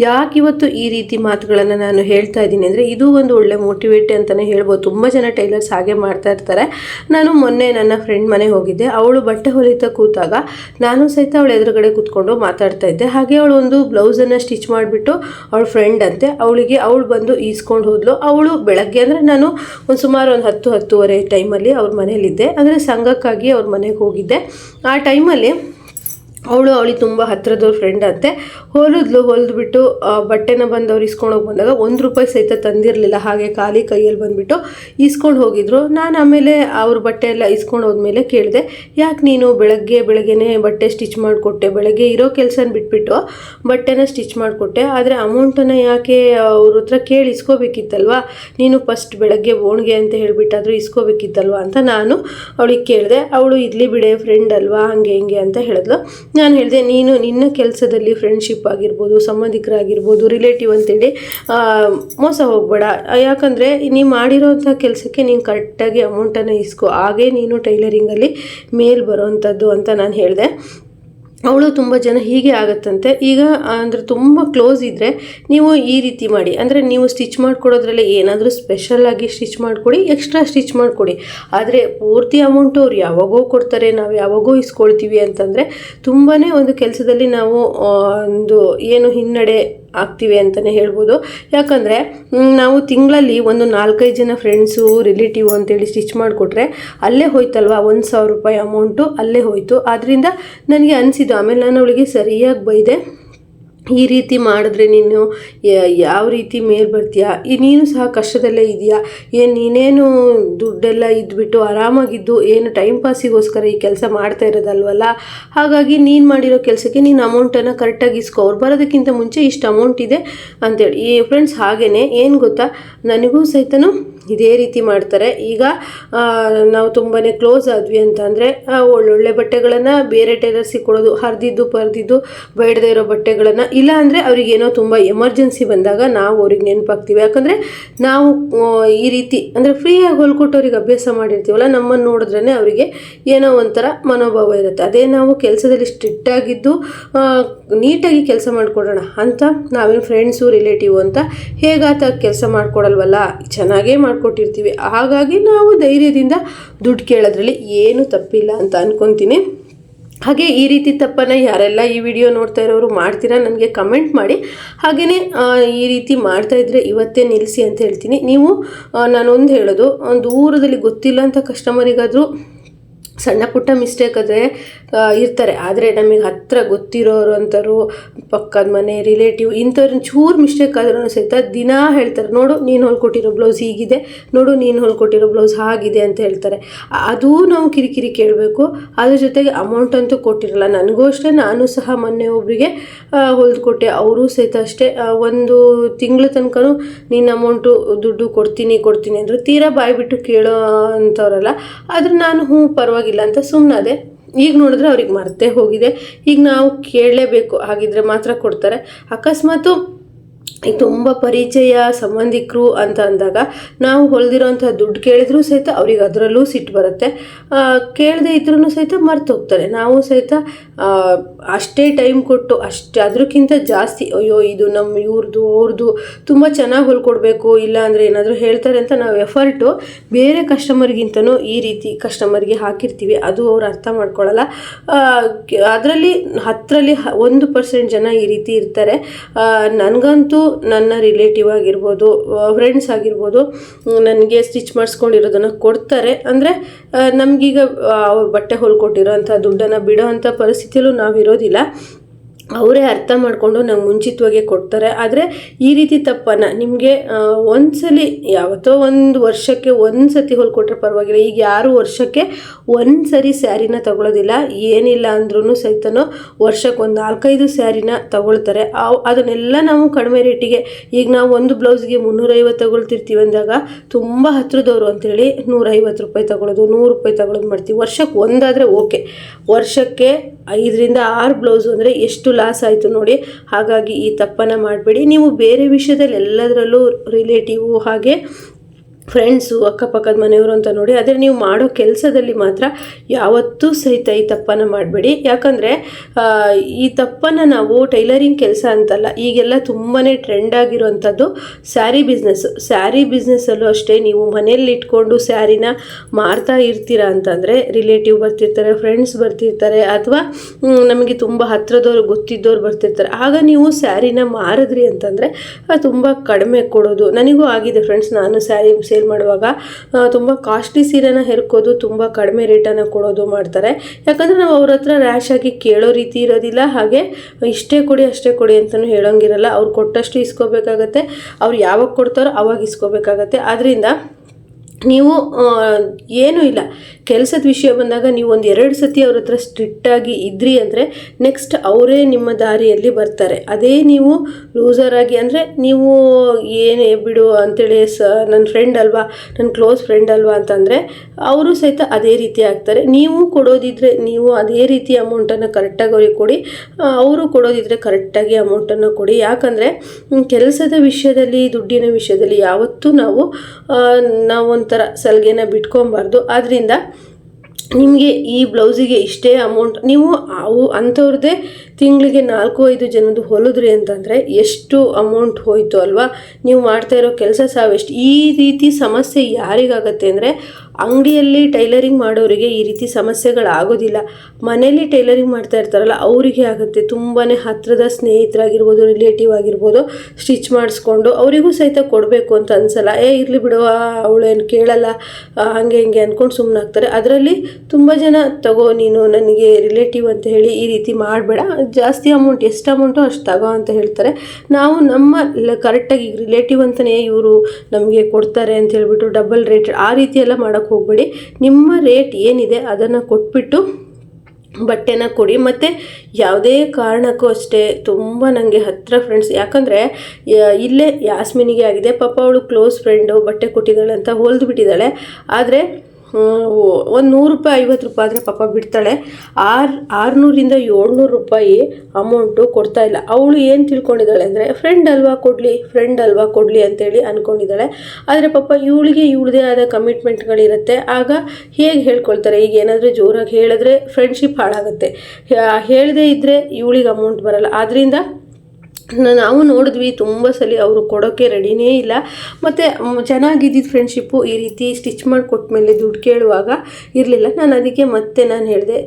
ಯಾಕೆ ಇವತ್ತು ಈ ರೀತಿ ಮಾತುಗಳನ್ನು ನಾನು ಹೇಳ್ತಾ ಇದ್ದೀನಿ ಅಂದರೆ ಇದು ಒಂದು ಒಳ್ಳೆ ಮೋಟಿವೇಟ್ ಅಂತಲೇ ಹೇಳ್ಬೋದು. ತುಂಬ ಜನ ಟೈಲರ್ಸ್ ಹಾಗೆ ಮಾಡ್ತಾ ಇರ್ತಾರೆ. ನಾನು ಮೊನ್ನೆ ನನ್ನ ಫ್ರೆಂಡ್ ಮನೆ ಹೋಗಿದ್ದೆ. ಅವಳು ಬಟ್ಟೆ ಹೊಲಿತಾ ಕೂತಾಗ ನಾನು ಸಹಿತ ಅವಳು ಎದುರುಗಡೆ ಕೂತ್ಕೊಂಡು ಮಾತಾಡ್ತಾ ಇದ್ದೆ. ಹಾಗೆ ಅವಳು ಒಂದು ಬ್ಲೌಸನ್ನು ಸ್ಟಿಚ್ ಮಾಡಿಬಿಟ್ಟು ಅವಳ ಫ್ರೆಂಡ್ ಅಂತೆ. ಅವಳಿಗೆ ಅವಳು ಬಂದು ಈಸ್ಕೊಂಡು ಹೋದ್ಲು. ಅವಳು ಬೆಳಗ್ಗೆ ಅಂದರೆ ನಾನು ಒಂದು ಸುಮಾರು ಒಂದು ಹತ್ತು, ಹತ್ತುವರೆ ಟೈಮಲ್ಲಿ ಅವ್ರ ಮನೇಲಿದ್ದೆ ಅಂದರೆ ಸಂಘಕ್ಕಾಗಿ ಅವ್ರ ಮನೆಗೆ ಹೋಗಿದ್ದೆ. ಆ ಟೈಮಲ್ಲಿ ಅವಳು ಅವಳಿಗೆ ತುಂಬ ಹತ್ತಿರದವ್ರ ಫ್ರೆಂಡ್ ಅಂತೆ. ಹೊಲಿದ್ಲು, ಹೊಲಿದ್ಬಿಟ್ಟು ಬಟ್ಟೆನ ಬಂದು ಅವ್ರು ಇಸ್ಕೊಂಡೋಗಿ ಬಂದಾಗ ಒಂದು ರೂಪಾಯಿ ಸಹಿತ ತಂದಿರಲಿಲ್ಲ. ಹಾಗೆ ಖಾಲಿ ಕೈಯಲ್ಲಿ ಬಂದುಬಿಟ್ಟು ಇಸ್ಕೊಂಡು ಹೋಗಿದ್ರು. ನಾನು ಆಮೇಲೆ ಅವ್ರ ಬಟ್ಟೆ ಎಲ್ಲ ಇಸ್ಕೊಂಡು ಹೋದ್ಮೇಲೆ ಕೇಳಿದೆ, ಯಾಕೆ ನೀನು ಬೆಳಗ್ಗೆ, ಬೆಳಗ್ಗೆನೇ ಬಟ್ಟೆ ಸ್ಟಿಚ್ ಮಾಡಿಕೊಟ್ಟೆ? ಬೆಳಗ್ಗೆ ಇರೋ ಕೆಲಸನ ಬಿಟ್ಬಿಟ್ಟು ಬಟ್ಟೆನ ಸ್ಟಿಚ್ ಮಾಡಿಕೊಟ್ಟೆ. ಆದರೆ ಅಮೌಂಟನ್ನು ಯಾಕೆ ಅವ್ರ ಹತ್ರ ಕೇಳಿ ಇಸ್ಕೋಬೇಕಿತ್ತಲ್ವಾ? ನೀನು ಫಸ್ಟ್ ಬೆಳಗ್ಗೆ ಓಣ್ಗೆ ಅಂತ ಹೇಳಿಬಿಟ್ಟಾದರೂ ಇಸ್ಕೋಬೇಕಿತ್ತಲ್ವಾ? ಅಂತ ನಾನು ಅವಳಿಗೆ ಕೇಳಿದೆ. ಅವಳು ಇರಲಿ ಬಿಡೆ ಫ್ರೆಂಡ್ ಅಲ್ವಾ? ಹಂಗೆ, ಹಿಂಗೆ ಅಂತ ಹೇಳಿದ್ಲು. ನಾನು ಹೇಳಿದೆ, ನೀನು ನಿನ್ನ ಕೆಲಸದಲ್ಲಿ ಫ್ರೆಂಡ್ಶಿಪ್ ಆಗಿರ್ಬೋದು, ಸಂಬಂಧಿಕರಾಗಿರ್ಬೋದು ರಿಲೇಟಿವ್ ಅಂತೇಳಿ ಮೋಸ ಹೋಗಬೇಡ. ಯಾಕಂದರೆ ನೀವು ಮಾಡಿರೋಂಥ ಕೆಲಸಕ್ಕೆ ನೀನು ಕರೆಕ್ಟಾಗಿ ಅಮೌಂಟನ್ನು ಇಸ್ಕೋ. ಹಾಗೇ ನೀನು ಟೈಲರಿಂಗಲ್ಲಿ ಮೇಲ್ ಬರೋವಂಥದ್ದು ಅಂತ ನಾನು ಹೇಳಿದೆ. ಅವಳು ತುಂಬ ಜನ ಹೀಗೆ ಆಗುತ್ತಂತೆ. ಈಗ, ಅಂದರೆ ತುಂಬ ಕ್ಲೋಸ್ ಇದ್ದರೆ ನೀವು ಈ ರೀತಿ ಮಾಡಿ. ಅಂದರೆ ನೀವು ಸ್ಟಿಚ್ ಮಾಡಿಕೊಡೋದ್ರಲ್ಲಿ ಏನಾದರೂ ಸ್ಪೆಷಲಾಗಿ ಸ್ಟಿಚ್ ಮಾಡಿಕೊಡಿ ಎಕ್ಸ್ಟ್ರಾ ಸ್ಟಿಚ್ ಮಾಡಿಕೊಡಿ. ಆದರೆ ಪೂರ್ತಿ ಅಮೌಂಟು ಅವ್ರು ಯಾವಾಗೋ ಕೊಡ್ತಾರೆ, ನಾವು ಯಾವಾಗೋ ಇಸ್ಕೊಳ್ತೀವಿ ಅಂತಂದರೆ ತುಂಬಾ ಒಂದು ಕೆಲಸದಲ್ಲಿ ನಾವು ಒಂದು ಏನು ಹಿನ್ನಡೆ ಆಗ್ತೀವಿ ಅಂತಲೇ ಹೇಳ್ಬೋದು. ಯಾಕಂದರೆ ನಾವು ತಿಂಗಳಲ್ಲಿ ಒಂದು ನಾಲ್ಕೈದು ಜನ ಫ್ರೆಂಡ್ಸು ರಿಲೇಟಿವ್ ಅಂತೇಳಿ ಸ್ಟಿಚ್ ಮಾಡಿಕೊಟ್ರೆ ಅಲ್ಲೇ ಹೋಯ್ತಲ್ವ? ಒಂದು ಸಾವಿರ ರೂಪಾಯಿ ಅಮೌಂಟು ಅಲ್ಲೇ ಹೋಯಿತು. ಆದ್ದರಿಂದ ನನಗೆ ಅನಿಸಿದ್ದು, ಆಮೇಲೆ ನಾನು ಅವಳಿಗೆ ಸರಿಯಾಗಿ ಬೈದೆ. ಈ ರೀತಿ ಮಾಡಿದ್ರೆ ನೀನು ಯಾವ ರೀತಿ ಮೇಲೆ ಬರ್ತೀಯಾ? ಈ, ನೀನು ಸಹ ಕಷ್ಟದಲ್ಲೇ ಇದೆಯಾ? ಏನು ನೀನೇನು ದುಡ್ಡೆಲ್ಲ ಇದ್ಬಿಟ್ಟು ಆರಾಮಾಗಿದ್ದು ಏನು ಟೈಮ್ ಪಾಸಿಗೋಸ್ಕರ ಈ ಕೆಲಸ ಮಾಡ್ತಾ ಇರೋದಲ್ವಲ್ಲ? ಹಾಗಾಗಿ ನೀನು ಮಾಡಿರೋ ಕೆಲಸಕ್ಕೆ ನೀನು ಅಮೌಂಟನ್ನು ಕರೆಕ್ಟಾಗಿ ಇಸ್ಕೊ. ಅವ್ರು ಬರೋದಕ್ಕಿಂತ ಮುಂಚೆ ಇಷ್ಟು ಅಮೌಂಟ್ ಇದೆ ಅಂತೇಳಿ. ಈ ಫ್ರೆಂಡ್ಸ್ ಹಾಗೇ ಏನು ಗೊತ್ತಾ? ನನಗೂ ಸಹಿತನು ಇದೇ ರೀತಿ ಮಾಡ್ತಾರೆ. ಈಗ ನಾವು ತುಂಬಾ ಕ್ಲೋಸ್ ಆದ್ವಿ ಅಂತಂದರೆ ಒಳ್ಳೊಳ್ಳೆ ಬಟ್ಟೆಗಳನ್ನು ಬೇರೆ ಟೈಲರ್ಸಿಗೆ ಕೊಡೋದು, ಹರಿದಿದ್ದು ಪರ್ದಿದ್ದು, ಬೇಡದೇ ಇರೋ ಬಟ್ಟೆಗಳನ್ನು, ಇಲ್ಲ ಅಂದರೆ ಅವ್ರಿಗೇನೋ ತುಂಬ ಎಮರ್ಜೆನ್ಸಿ ಬಂದಾಗ ನಾವು ಅವ್ರಿಗೆ ನೆನಪಾಗ್ತೀವಿ. ಯಾಕಂದರೆ ನಾವು ಈ ರೀತಿ, ಅಂದರೆ ಫ್ರೀಯಾಗಿ ಹೊಲ್ಕೊಟ್ಟು ಅವ್ರಿಗೆ ಅಭ್ಯಾಸ ಮಾಡಿರ್ತೀವಲ್ಲ ನಮ್ಮನ್ನು ನೋಡಿದ್ರೇ ಅವರಿಗೆ ಏನೋ ಒಂಥರ ಮನೋಭಾವ ಇರುತ್ತೆ. ಅದೇ ನಾವು ಕೆಲಸದಲ್ಲಿ ಸ್ಟ್ರಿಕ್ಟಾಗಿದ್ದು ನೀಟಾಗಿ ಕೆಲಸ ಮಾಡಿಕೊಡೋಣ ಅಂತ, ನಾವೇನು ಫ್ರೆಂಡ್ಸು ರಿಲೇಟಿವ್ ಅಂತ ಹೇಗಾತ ಕೆಲಸ ಮಾಡಿಕೊಡಲ್ವಲ್ಲ, ಚೆನ್ನಾಗೇ ಮಾಡಿಕೊಟ್ಟಿರ್ತೀವಿ. ಹಾಗಾಗಿ ನಾವು ಧೈರ್ಯದಿಂದ ದುಡ್ಡು ಕೇಳೋದ್ರಲ್ಲಿ ಏನು ತಪ್ಪಿಲ್ಲ ಅಂತ ಅನ್ಕೊತೀನಿ. ಹಾಗೆ ಈ ರೀತಿ ತಪ್ಪನ್ನು ಯಾರೆಲ್ಲ ಈ ವಿಡಿಯೋ ನೋಡ್ತಾ ಇರೋರು ಮಾಡ್ತೀರಾ ನನಗೆ ಕಮೆಂಟ್ ಮಾಡಿ. ಹಾಗೆಯೇ ಈ ರೀತಿ ಮಾಡ್ತಾ ಇದ್ರೆ ಇವತ್ತೇ ನಿಲ್ಲಿಸಿ ಅಂತ ಹೇಳ್ತೀನಿ. ನೀವು ನಾನೊಂದು ಹೇಳೋದು, ಒಂದು ದೂರದಲ್ಲಿ ಗೊತ್ತಿಲ್ಲ ಅಂತ ಕಸ್ಟಮರಿಗಾದರೂ ಸಣ್ಣ ಪುಟ್ಟ ಮಿಸ್ಟೇಕ್ ಆದರೆ ಇರ್ತಾರೆ. ಆದರೆ ನಮಗೆ ಹತ್ತಿರ ಗೊತ್ತಿರೋರು ಅಂತಾರು ಪಕ್ಕದ ಮನೆ ರಿಲೇಟಿವ್ ಇಂಥವ್ರನ್ನ ಚೂರು ಮಿಸ್ಟೇಕ್ ಆದ್ರೂ ಸಹಿತ ದಿನಾ ಹೇಳ್ತಾರೆ, ನೋಡು, ನೀನು ಹೊಲ್ಕೊಟ್ಟಿರೋ ಬ್ಲೌಸ್ ಹೀಗಿದೆ, ನೋಡು, ನೀನು ಹೊಲ್ಕೊಟ್ಟಿರೋ ಬ್ಲೌಸ್ ಹಾಗಿದೆ ಅಂತ ಹೇಳ್ತಾರೆ. ಅದೂ ನಾವು ಕಿರಿಕಿರಿ ಕೇಳಬೇಕು. ಅದ್ರ ಜೊತೆಗೆ ಅಮೌಂಟ್ ಅಂತೂ ಕೊಟ್ಟಿರಲ್ಲ. ನನಗೂ ಅಷ್ಟೇ, ನಾನು ಸಹ ಮೊನ್ನೆ ಒಬ್ಬರಿಗೆ ಹೊಲ್ದುಕೊಟ್ಟೆ ಅವರು ಸಹಿತ ಅಷ್ಟೇ. ಒಂದು ತಿಂಗಳ ತನಕ ನೀನು ಅಮೌಂಟು ದುಡ್ಡು ಕೊಡ್ತೀನಿ ಕೊಡ್ತೀನಿ ಅಂದರು ತೀರಾ ಬಾಯ್ಬಿಟ್ಟು ಕೇಳೋ ಅಂಥವ್ರಲ್ಲ. ಆದರೆ ನಾನು, ಹ್ಞೂ ಪರವಾಗಿಲ್ಲ ಅಂತ ಸುಮ್ಮನಾದೆ ಈಗ ನೋಡಿದ್ರೆ ಅವ್ರಿಗೆ ಮರ್ತೇ ಹೋಗಿದೆ. ಈಗ ನಾವು ಕೇಳಲೇಬೇಕು. ಹಾಗಿದ್ರೆ ಮಾತ್ರ ಕೊಡ್ತಾರೆ. ಅಕಸ್ಮಾತು ತುಂಬ ಪರಿಚಯ ಸಂಬಂಧಿಕರು ಅಂತ ಅಂದಾಗ ನಾವು ಹೊಲ್ದಿರೋಂಥ ದುಡ್ಡು ಕೇಳಿದ್ರೂ ಸಹಿತ ಅವ್ರಿಗೆ ಅದರಲ್ಲೂ ಸಿಟ್ಟು ಬರುತ್ತೆ. ಕೇಳದೆ ಇದ್ರೂ ಸಹಿತ ಮರ್ತು ಹೋಗ್ತಾರೆ ನಾವು ಸಹಿತ ಅಷ್ಟೇ ಟೈಮ್ ಕೊಟ್ಟು ಅಷ್ಟು ಅದಕ್ಕಿಂತ ಜಾಸ್ತಿ ಅಯ್ಯೋ ಇದು ನಮ್ಮ ಇವ್ರದ್ದು ಅವ್ರದ್ದು ತುಂಬ ಚೆನ್ನಾಗಿ ಹೊಲ್ಕೊಡ್ಬೇಕು ಇಲ್ಲ ಅಂದರೆ ಏನಾದರೂ ಹೇಳ್ತಾರೆ ಅಂತ ನಾವು ಎಫರ್ಟು ಬೇರೆ ಕಸ್ಟಮರ್ಗಿಂತನೂ ಈ ರೀತಿ ಕಸ್ಟಮರ್ಗೆ ಹಾಕಿರ್ತೀವಿ. ಅದು ಅವ್ರು ಅರ್ಥ ಮಾಡ್ಕೊಳ್ಳಲ್ಲ ಅದರಲ್ಲಿ ಹತ್ತರಲ್ಲಿ ಒಂದು ಪರ್ಸೆಂಟ್ ಜನ ಈ ರೀತಿ ಇರ್ತಾರೆ. ಆ, ನನ್ನ ರಿಲೇಟಿವ್ ಆಗಿರ್ಬೋದು ಫ್ರೆಂಡ್ಸ್ ಆಗಿರ್ಬೋದು ನನಗೆ ಸ್ಟಿಚ್ ಮಾಡಿಸ್ಕೊಂಡಿರೋದನ್ನು ಕೊಡ್ತಾರೆ. ಅಂದರೆ ನಮಗೀಗ ಬಟ್ಟೆ ಹೊಲ್ಕೊಟ್ಟಿರೋ ಅಂಥ ದುಡ್ಡನ್ನು ಬಿಡೋ ಅಂಥ ಪರಿಸ್ಥಿತಿಯಲ್ಲೂ ನಾವಿರೋದಿಲ್ಲ. ಅವರೇ ಅರ್ಥ ಮಾಡಿಕೊಂಡು ನಂಗೆ ಮುಂಚಿತವಾಗೇ ಕೊಡ್ತಾರೆ. ಆದರೆ ಈ ರೀತಿ ತಪ್ಪನ್ನು ನಿಮಗೆ ಒಂದ್ಸಲಿ ಯಾವತ್ತೋ ಒಂದು ವರ್ಷಕ್ಕೆ ಒಂದು ಸತಿ ಹೊಲ್ಕೊಟ್ರೆ ಪರವಾಗಿಲ್ಲ. ಈಗ ಯಾರು ವರ್ಷಕ್ಕೆ ಒಂದು ಸರಿ ಸ್ಯಾರಿನ ತಗೊಳ್ಳೋದಿಲ್ಲ ಏನಿಲ್ಲ ಅಂದ್ರೂ ಸಹಿತನೂ ವರ್ಷಕ್ಕೆ ಒಂದು ನಾಲ್ಕೈದು ಸ್ಯಾರಿನ ತಗೊಳ್ತಾರೆ. ಅದನ್ನೆಲ್ಲ ನಾವು ಕಡಿಮೆ ರೇಟಿಗೆ, ಈಗ ನಾವು ಒಂದು ಬ್ಲೌಸ್ಗೆ ಮುನ್ನೂರೈವತ್ತು ತಗೊಳ್ತಿರ್ತೀವಿ ಅಂದಾಗ ತುಂಬ ಹತ್ರದವರು ಅಂತೇಳಿ ನೂರೈವತ್ತು ರೂಪಾಯಿ ತಗೊಳ್ಳೋದು ನೂರು ರೂಪಾಯಿ ತಗೊಳ್ಳೋದು ಮಾಡ್ತೀವಿ. ವರ್ಷಕ್ಕೆ ಒಂದಾದರೆ ಓಕೆ. ವರ್ಷಕ್ಕೆ ಐದರಿಂದ ಆರು ಬ್ಲೌಸು ಅಂದರೆ ಎಷ್ಟು ಲಾಸ್ ಆಯಿತು ನೋಡಿ. ಹಾಗಾಗಿ ಈ ತಪ್ಪನ್ನು ಮಾಡಬೇಡಿ. ನೀವು ಬೇರೆ ವಿಷಯದಲ್ಲಿ ಎಲ್ಲದರಲ್ಲೂ ರಿಲೇಟಿವು ಹಾಗೆ ಫ್ರೆಂಡ್ಸು ಅಕ್ಕಪಕ್ಕದ ಮನೆಯವರು ಅಂತ ನೋಡಿ, ಆದರೆ ನೀವು ಮಾಡೋ ಕೆಲಸದಲ್ಲಿ ಮಾತ್ರ ಯಾವತ್ತೂ ಸಹಿತ ಈ ತಪ್ಪನ್ನು ಮಾಡಬೇಡಿ. ಯಾಕಂದರೆ ಈ ತಪ್ಪನ್ನು ನಾವು ಟೈಲರಿಂಗ್ ಕೆಲಸ ಅಂತಲ್ಲ, ಈಗೆಲ್ಲ ತುಂಬಾ ಟ್ರೆಂಡ್ ಆಗಿರೋವಂಥದ್ದು ಸ್ಯಾರಿ ಬಿಸ್ನೆಸ್ಸು ಸ್ಯಾರಿ ಬಿಸ್ನೆಸ್ಸಲ್ಲೂ ಅಷ್ಟೇ, ನೀವು ಮನೇಲಿ ಇಟ್ಕೊಂಡು ಸ್ಯಾರಿನ ಮಾರ್ತಾ ಇರ್ತೀರಾ ಅಂತಂದರೆ ರಿಲೇಟಿವ್ ಬರ್ತಿರ್ತಾರೆ ಫ್ರೆಂಡ್ಸ್ ಬರ್ತಿರ್ತಾರೆ, ಅಥವಾ ನಮಗೆ ತುಂಬ ಹತ್ತಿರದವ್ರು ಗೊತ್ತಿದ್ದವ್ರು ಬರ್ತಿರ್ತಾರೆ. ಆಗ ನೀವು ಸ್ಯಾರಿನ ಮಾರಿದ್ರಿ ಅಂತಂದರೆ ತುಂಬ ಕಡಿಮೆ ಕೊಡೋದು. ನನಗೂ ಆಗಿದೆ ಫ್ರೆಂಡ್ಸ್ ನಾನು ಸ್ಯಾರಿ ಸೇಲ್ ಮಾಡುವಾಗ ತುಂಬ ಕಾಸ್ಟ್ಲಿ ಸೀರೆನ ಹೆರ್ಕೋದು, ತುಂಬ ಕಡಿಮೆ ರೇಟನ್ನು ಕೊಡೋದು ಮಾಡ್ತಾರೆ. ಯಾಕಂದರೆ ನಾವು ಅವ್ರ ಹತ್ರ ರ್ಯಾಶ್ ಆಗಿ ಕೇಳೋ ರೀತಿ ಇರೋದಿಲ್ಲ. ಹಾಗೆ ಇಷ್ಟೇ ಕೊಡಿ, ಅಷ್ಟೇ ಕೊಡಿ ಅಂತಲೂ ಹೇಳೋಂಗಿರಲ್ಲ. ಅವ್ರು ಕೊಟ್ಟಷ್ಟು ಇಸ್ಕೋಬೇಕಾಗತ್ತೆ. ಅವ್ರು ಯಾವಾಗ ಕೊಡ್ತಾರೋ ಅವಾಗ ಇಸ್ಕೋಬೇಕಾಗತ್ತೆ. ಆದ್ದರಿಂದ ನೀವು ಏನೂ ಇಲ್ಲ. ಕೆಲಸದ ವಿಷಯ ಬಂದಾಗ ನೀವು ಒಂದು ಎರಡು ಸತಿ ಅವ್ರ ಹತ್ರ ಸ್ಟ್ರಿಕ್ಟಾಗಿ ಇದ್ರಿ ಅಂದರೆ ನೆಕ್ಸ್ಟ್ ಅವರೇ ನಿಮ್ಮ ದಾರಿಯಲ್ಲಿ ಬರ್ತಾರೆ. ಅದೇ ನೀವು ಲೂಸರ್ ಆಗಿ ಅಂದರೆ ನೀವು ಏನೇ ಬಿಡು ಅಂತೇಳಿ ಸ ನನ್ನ ಫ್ರೆಂಡ್ ಅಲ್ವಾ ನನ್ನ ಕ್ಲೋಸ್ ಫ್ರೆಂಡ್ ಅಲ್ವಾ ಅಂತಂದರೆ ಅವರು ಸಹಿತ ಅದೇ ರೀತಿ ಆಗ್ತಾರೆ. ನೀವು ಕೊಡೋದಿದ್ರೆ ನೀವು ಅದೇ ರೀತಿ ಅಮೌಂಟನ್ನು ಕರೆಕ್ಟಾಗಿ ಅವ್ರಿಗೆ ಕೊಡಿ. ಅವರು ಕೊಡೋದಿದ್ರೆ ಕರೆಕ್ಟಾಗಿ ಅಮೌಂಟನ್ನು ಕೊಡಿ. ಯಾಕಂದರೆ ಕೆಲಸದ ವಿಷಯದಲ್ಲಿ, ದುಡ್ಡಿನ ವಿಷಯದಲ್ಲಿ ಯಾವತ್ತೂ ನಾವು ನಾವೊಂಥರ ಸಲ್ಗೆನ ಬಿಟ್ಕೊಬಾರ್ದು ಆದ್ದರಿಂದ ನಿಮಗೆ ಈ ಬ್ಲೌಸಿಗೆ ಇಷ್ಟೇ ಅಮೌಂಟ್ ನೀವು ಅವು ಅಂಥವ್ರದ್ದೇ ತಿಂಗಳಿಗೆ ನಾಲ್ಕು, ಐದು ಜನದ್ದು ಹೊಲಿದ್ರಿ ಅಂತಂದರೆ ಎಷ್ಟು ಅಮೌಂಟ್ ಹೋಯಿತು ಅಲ್ವಾ? ನೀವು ಮಾಡ್ತಾ ಇರೋ ಕೆಲಸ ಸಾವೆಷ್ಟು. ಈ ರೀತಿ ಸಮಸ್ಯೆ ಯಾರಿಗಾಗತ್ತೆ ಅಂದರೆ ಅಂಗಡಿಯಲ್ಲಿ ಟೈಲರಿಂಗ್ ಮಾಡೋರಿಗೆ ಈ ರೀತಿ ಸಮಸ್ಯೆಗಳಾಗೋದಿಲ್ಲ ಮನೇಲಿ ಟೈಲರಿಂಗ್ ಮಾಡ್ತಾ ಇರ್ತಾರಲ್ಲ, ಅವರಿಗೆ ಆಗುತ್ತೆ. ತುಂಬಾ ಹತ್ತಿರದ ಸ್ನೇಹಿತರಾಗಿರ್ಬೋದು ರಿಲೇಟಿವ್ ಆಗಿರ್ಬೋದು, ಸ್ಟಿಚ್ ಮಾಡಿಸ್ಕೊಂಡು ಅವರಿಗೂ ಸಹಿತ ಕೊಡಬೇಕು ಅಂತ ಅನ್ಸಲ್ಲ. ಏ, ಇರಲಿ ಬಿಡುವ ಅವಳೇನು ಕೇಳಲ್ಲ ಹಾಗೆ ಹಂಗೆ ಹಿಂಗೆ ಅಂದ್ಕೊಂಡು ಸುಮ್ಮನಾಗ್ತಾರೆ ಅದರಲ್ಲಿ ತುಂಬ ಜನ, ತಗೋ ನೀನು, ನನಗೆ ರಿಲೇಟಿವ್ ಅಂತ ಹೇಳಿ ಈ ರೀತಿ ಮಾಡಬೇಡ. ಜಾಸ್ತಿ ಅಮೌಂಟ್ ಎಷ್ಟು ಅಮೌಂಟು ಅಷ್ಟು ತಗೋ ಅಂತ ಹೇಳ್ತಾರೆ. ನಾವು ನಮ್ಮ ಕರೆಕ್ಟಾಗಿ ಈಗ ರಿಲೇಟಿವ್ ಅಂತಲೇ ಇವರು ನಮಗೆ ಕೊಡ್ತಾರೆ ಅಂತ ಹೇಳಿಬಿಟ್ಟು ಡಬಲ್ ರೇಟ್ ಆ ರೀತಿ ಎಲ್ಲ ಮಾಡೋಕ್ಕೆ ಹೋಗಬೇಡಿ. ನಿಮ್ಮ ರೇಟ್ ಏನಿದೆ ಅದನ್ನು ಕೊಟ್ಬಿಟ್ಟು ಬಟ್ಟೆನ ಕೊಡಿ. ಮತ್ತು ಯಾವುದೇ ಕಾರಣಕ್ಕೂ ಅಷ್ಟೇ ತುಂಬ ನನಗೆ ಹತ್ತಿರ ಫ್ರೆಂಡ್ಸ್ ಯಾಕಂದರೆ ಇಲ್ಲೇ ಯಾಸ್ಮಿನಿಗೆ ಆಗಿದೆ. ಪಾಪ ಅವಳು ಕ್ಲೋಸ್ ಫ್ರೆಂಡು ಬಟ್ಟೆ ಕೊಟ್ಟಿದ್ದಾಳೆ ಅಂತ ಹೊಲ್ದು ಬಿಟ್ಟಿದ್ದಾಳೆ. ಆದರೆ ಒಂದು ನೂರು ರೂಪಾಯಿ ಐವತ್ತು ರೂಪಾಯಿ ಆದರೆ ಪಾಪ ಬಿಡ್ತಾಳೆ. ಆರು, ಆರುನೂರಿಂದ ಏಳ್ನೂರು ರೂಪಾಯಿ ಅಮೌಂಟು ಕೊಡ್ತಾ ಇಲ್ಲ. ಅವಳು ಏನು ತಿಳ್ಕೊಂಡಿದ್ದಾಳೆ ಅಂದರೆ ಫ್ರೆಂಡ್ ಅಲ್ವಾ ಕೊಡಲಿ ಫ್ರೆಂಡ್ ಅಲ್ವಾ ಕೊಡಲಿ ಅಂತೇಳಿ ಅಂದ್ಕೊಂಡಿದ್ದಾಳೆ ಆದರೆ ಪಾಪ ಇವಳಿಗೆ ಇವಳದೇ ಆದ ಕಮಿಟ್ಮೆಂಟ್ಗಳಿರುತ್ತೆ ಆಗ ಹೇಗೆ ಹೇಳ್ಕೊಳ್ತಾರೆ? ಈಗ ಏನಾದರೂ ಜೋರಾಗಿ ಹೇಳಿದ್ರೆ ಫ್ರೆಂಡ್ಶಿಪ್ ಹಾಳಾಗುತ್ತೆ. ಹೇಳದೇ ಇದ್ದರೆ ಇವಳಿಗೆ ಅಮೌಂಟ್ ಬರಲ್ಲ. ಆದ್ದರಿಂದ ನಾವು ನೋಡಿದ್ವಿ ತುಂಬ ಸಲ ಅವರು ಕೊಡೋಕ್ಕೆ ರೆಡಿನೇ ಇಲ್ಲ. ಮತ್ತು ಚೆನ್ನಾಗಿದ್ದಿದ್ದು ಫ್ರೆಂಡ್ಶಿಪ್ಪು ಈ ರೀತಿ ಸ್ಟಿಚ್ ಮಾಡಿ ಕೊಟ್ಮೇಲೆ ದುಡ್ಡು ಕೇಳುವಾಗ ಇರಲಿಲ್ಲ. ನಾನು ಅದಕ್ಕೆ ಮತ್ತೆ ನಾನು ಹೇಳಿದೆ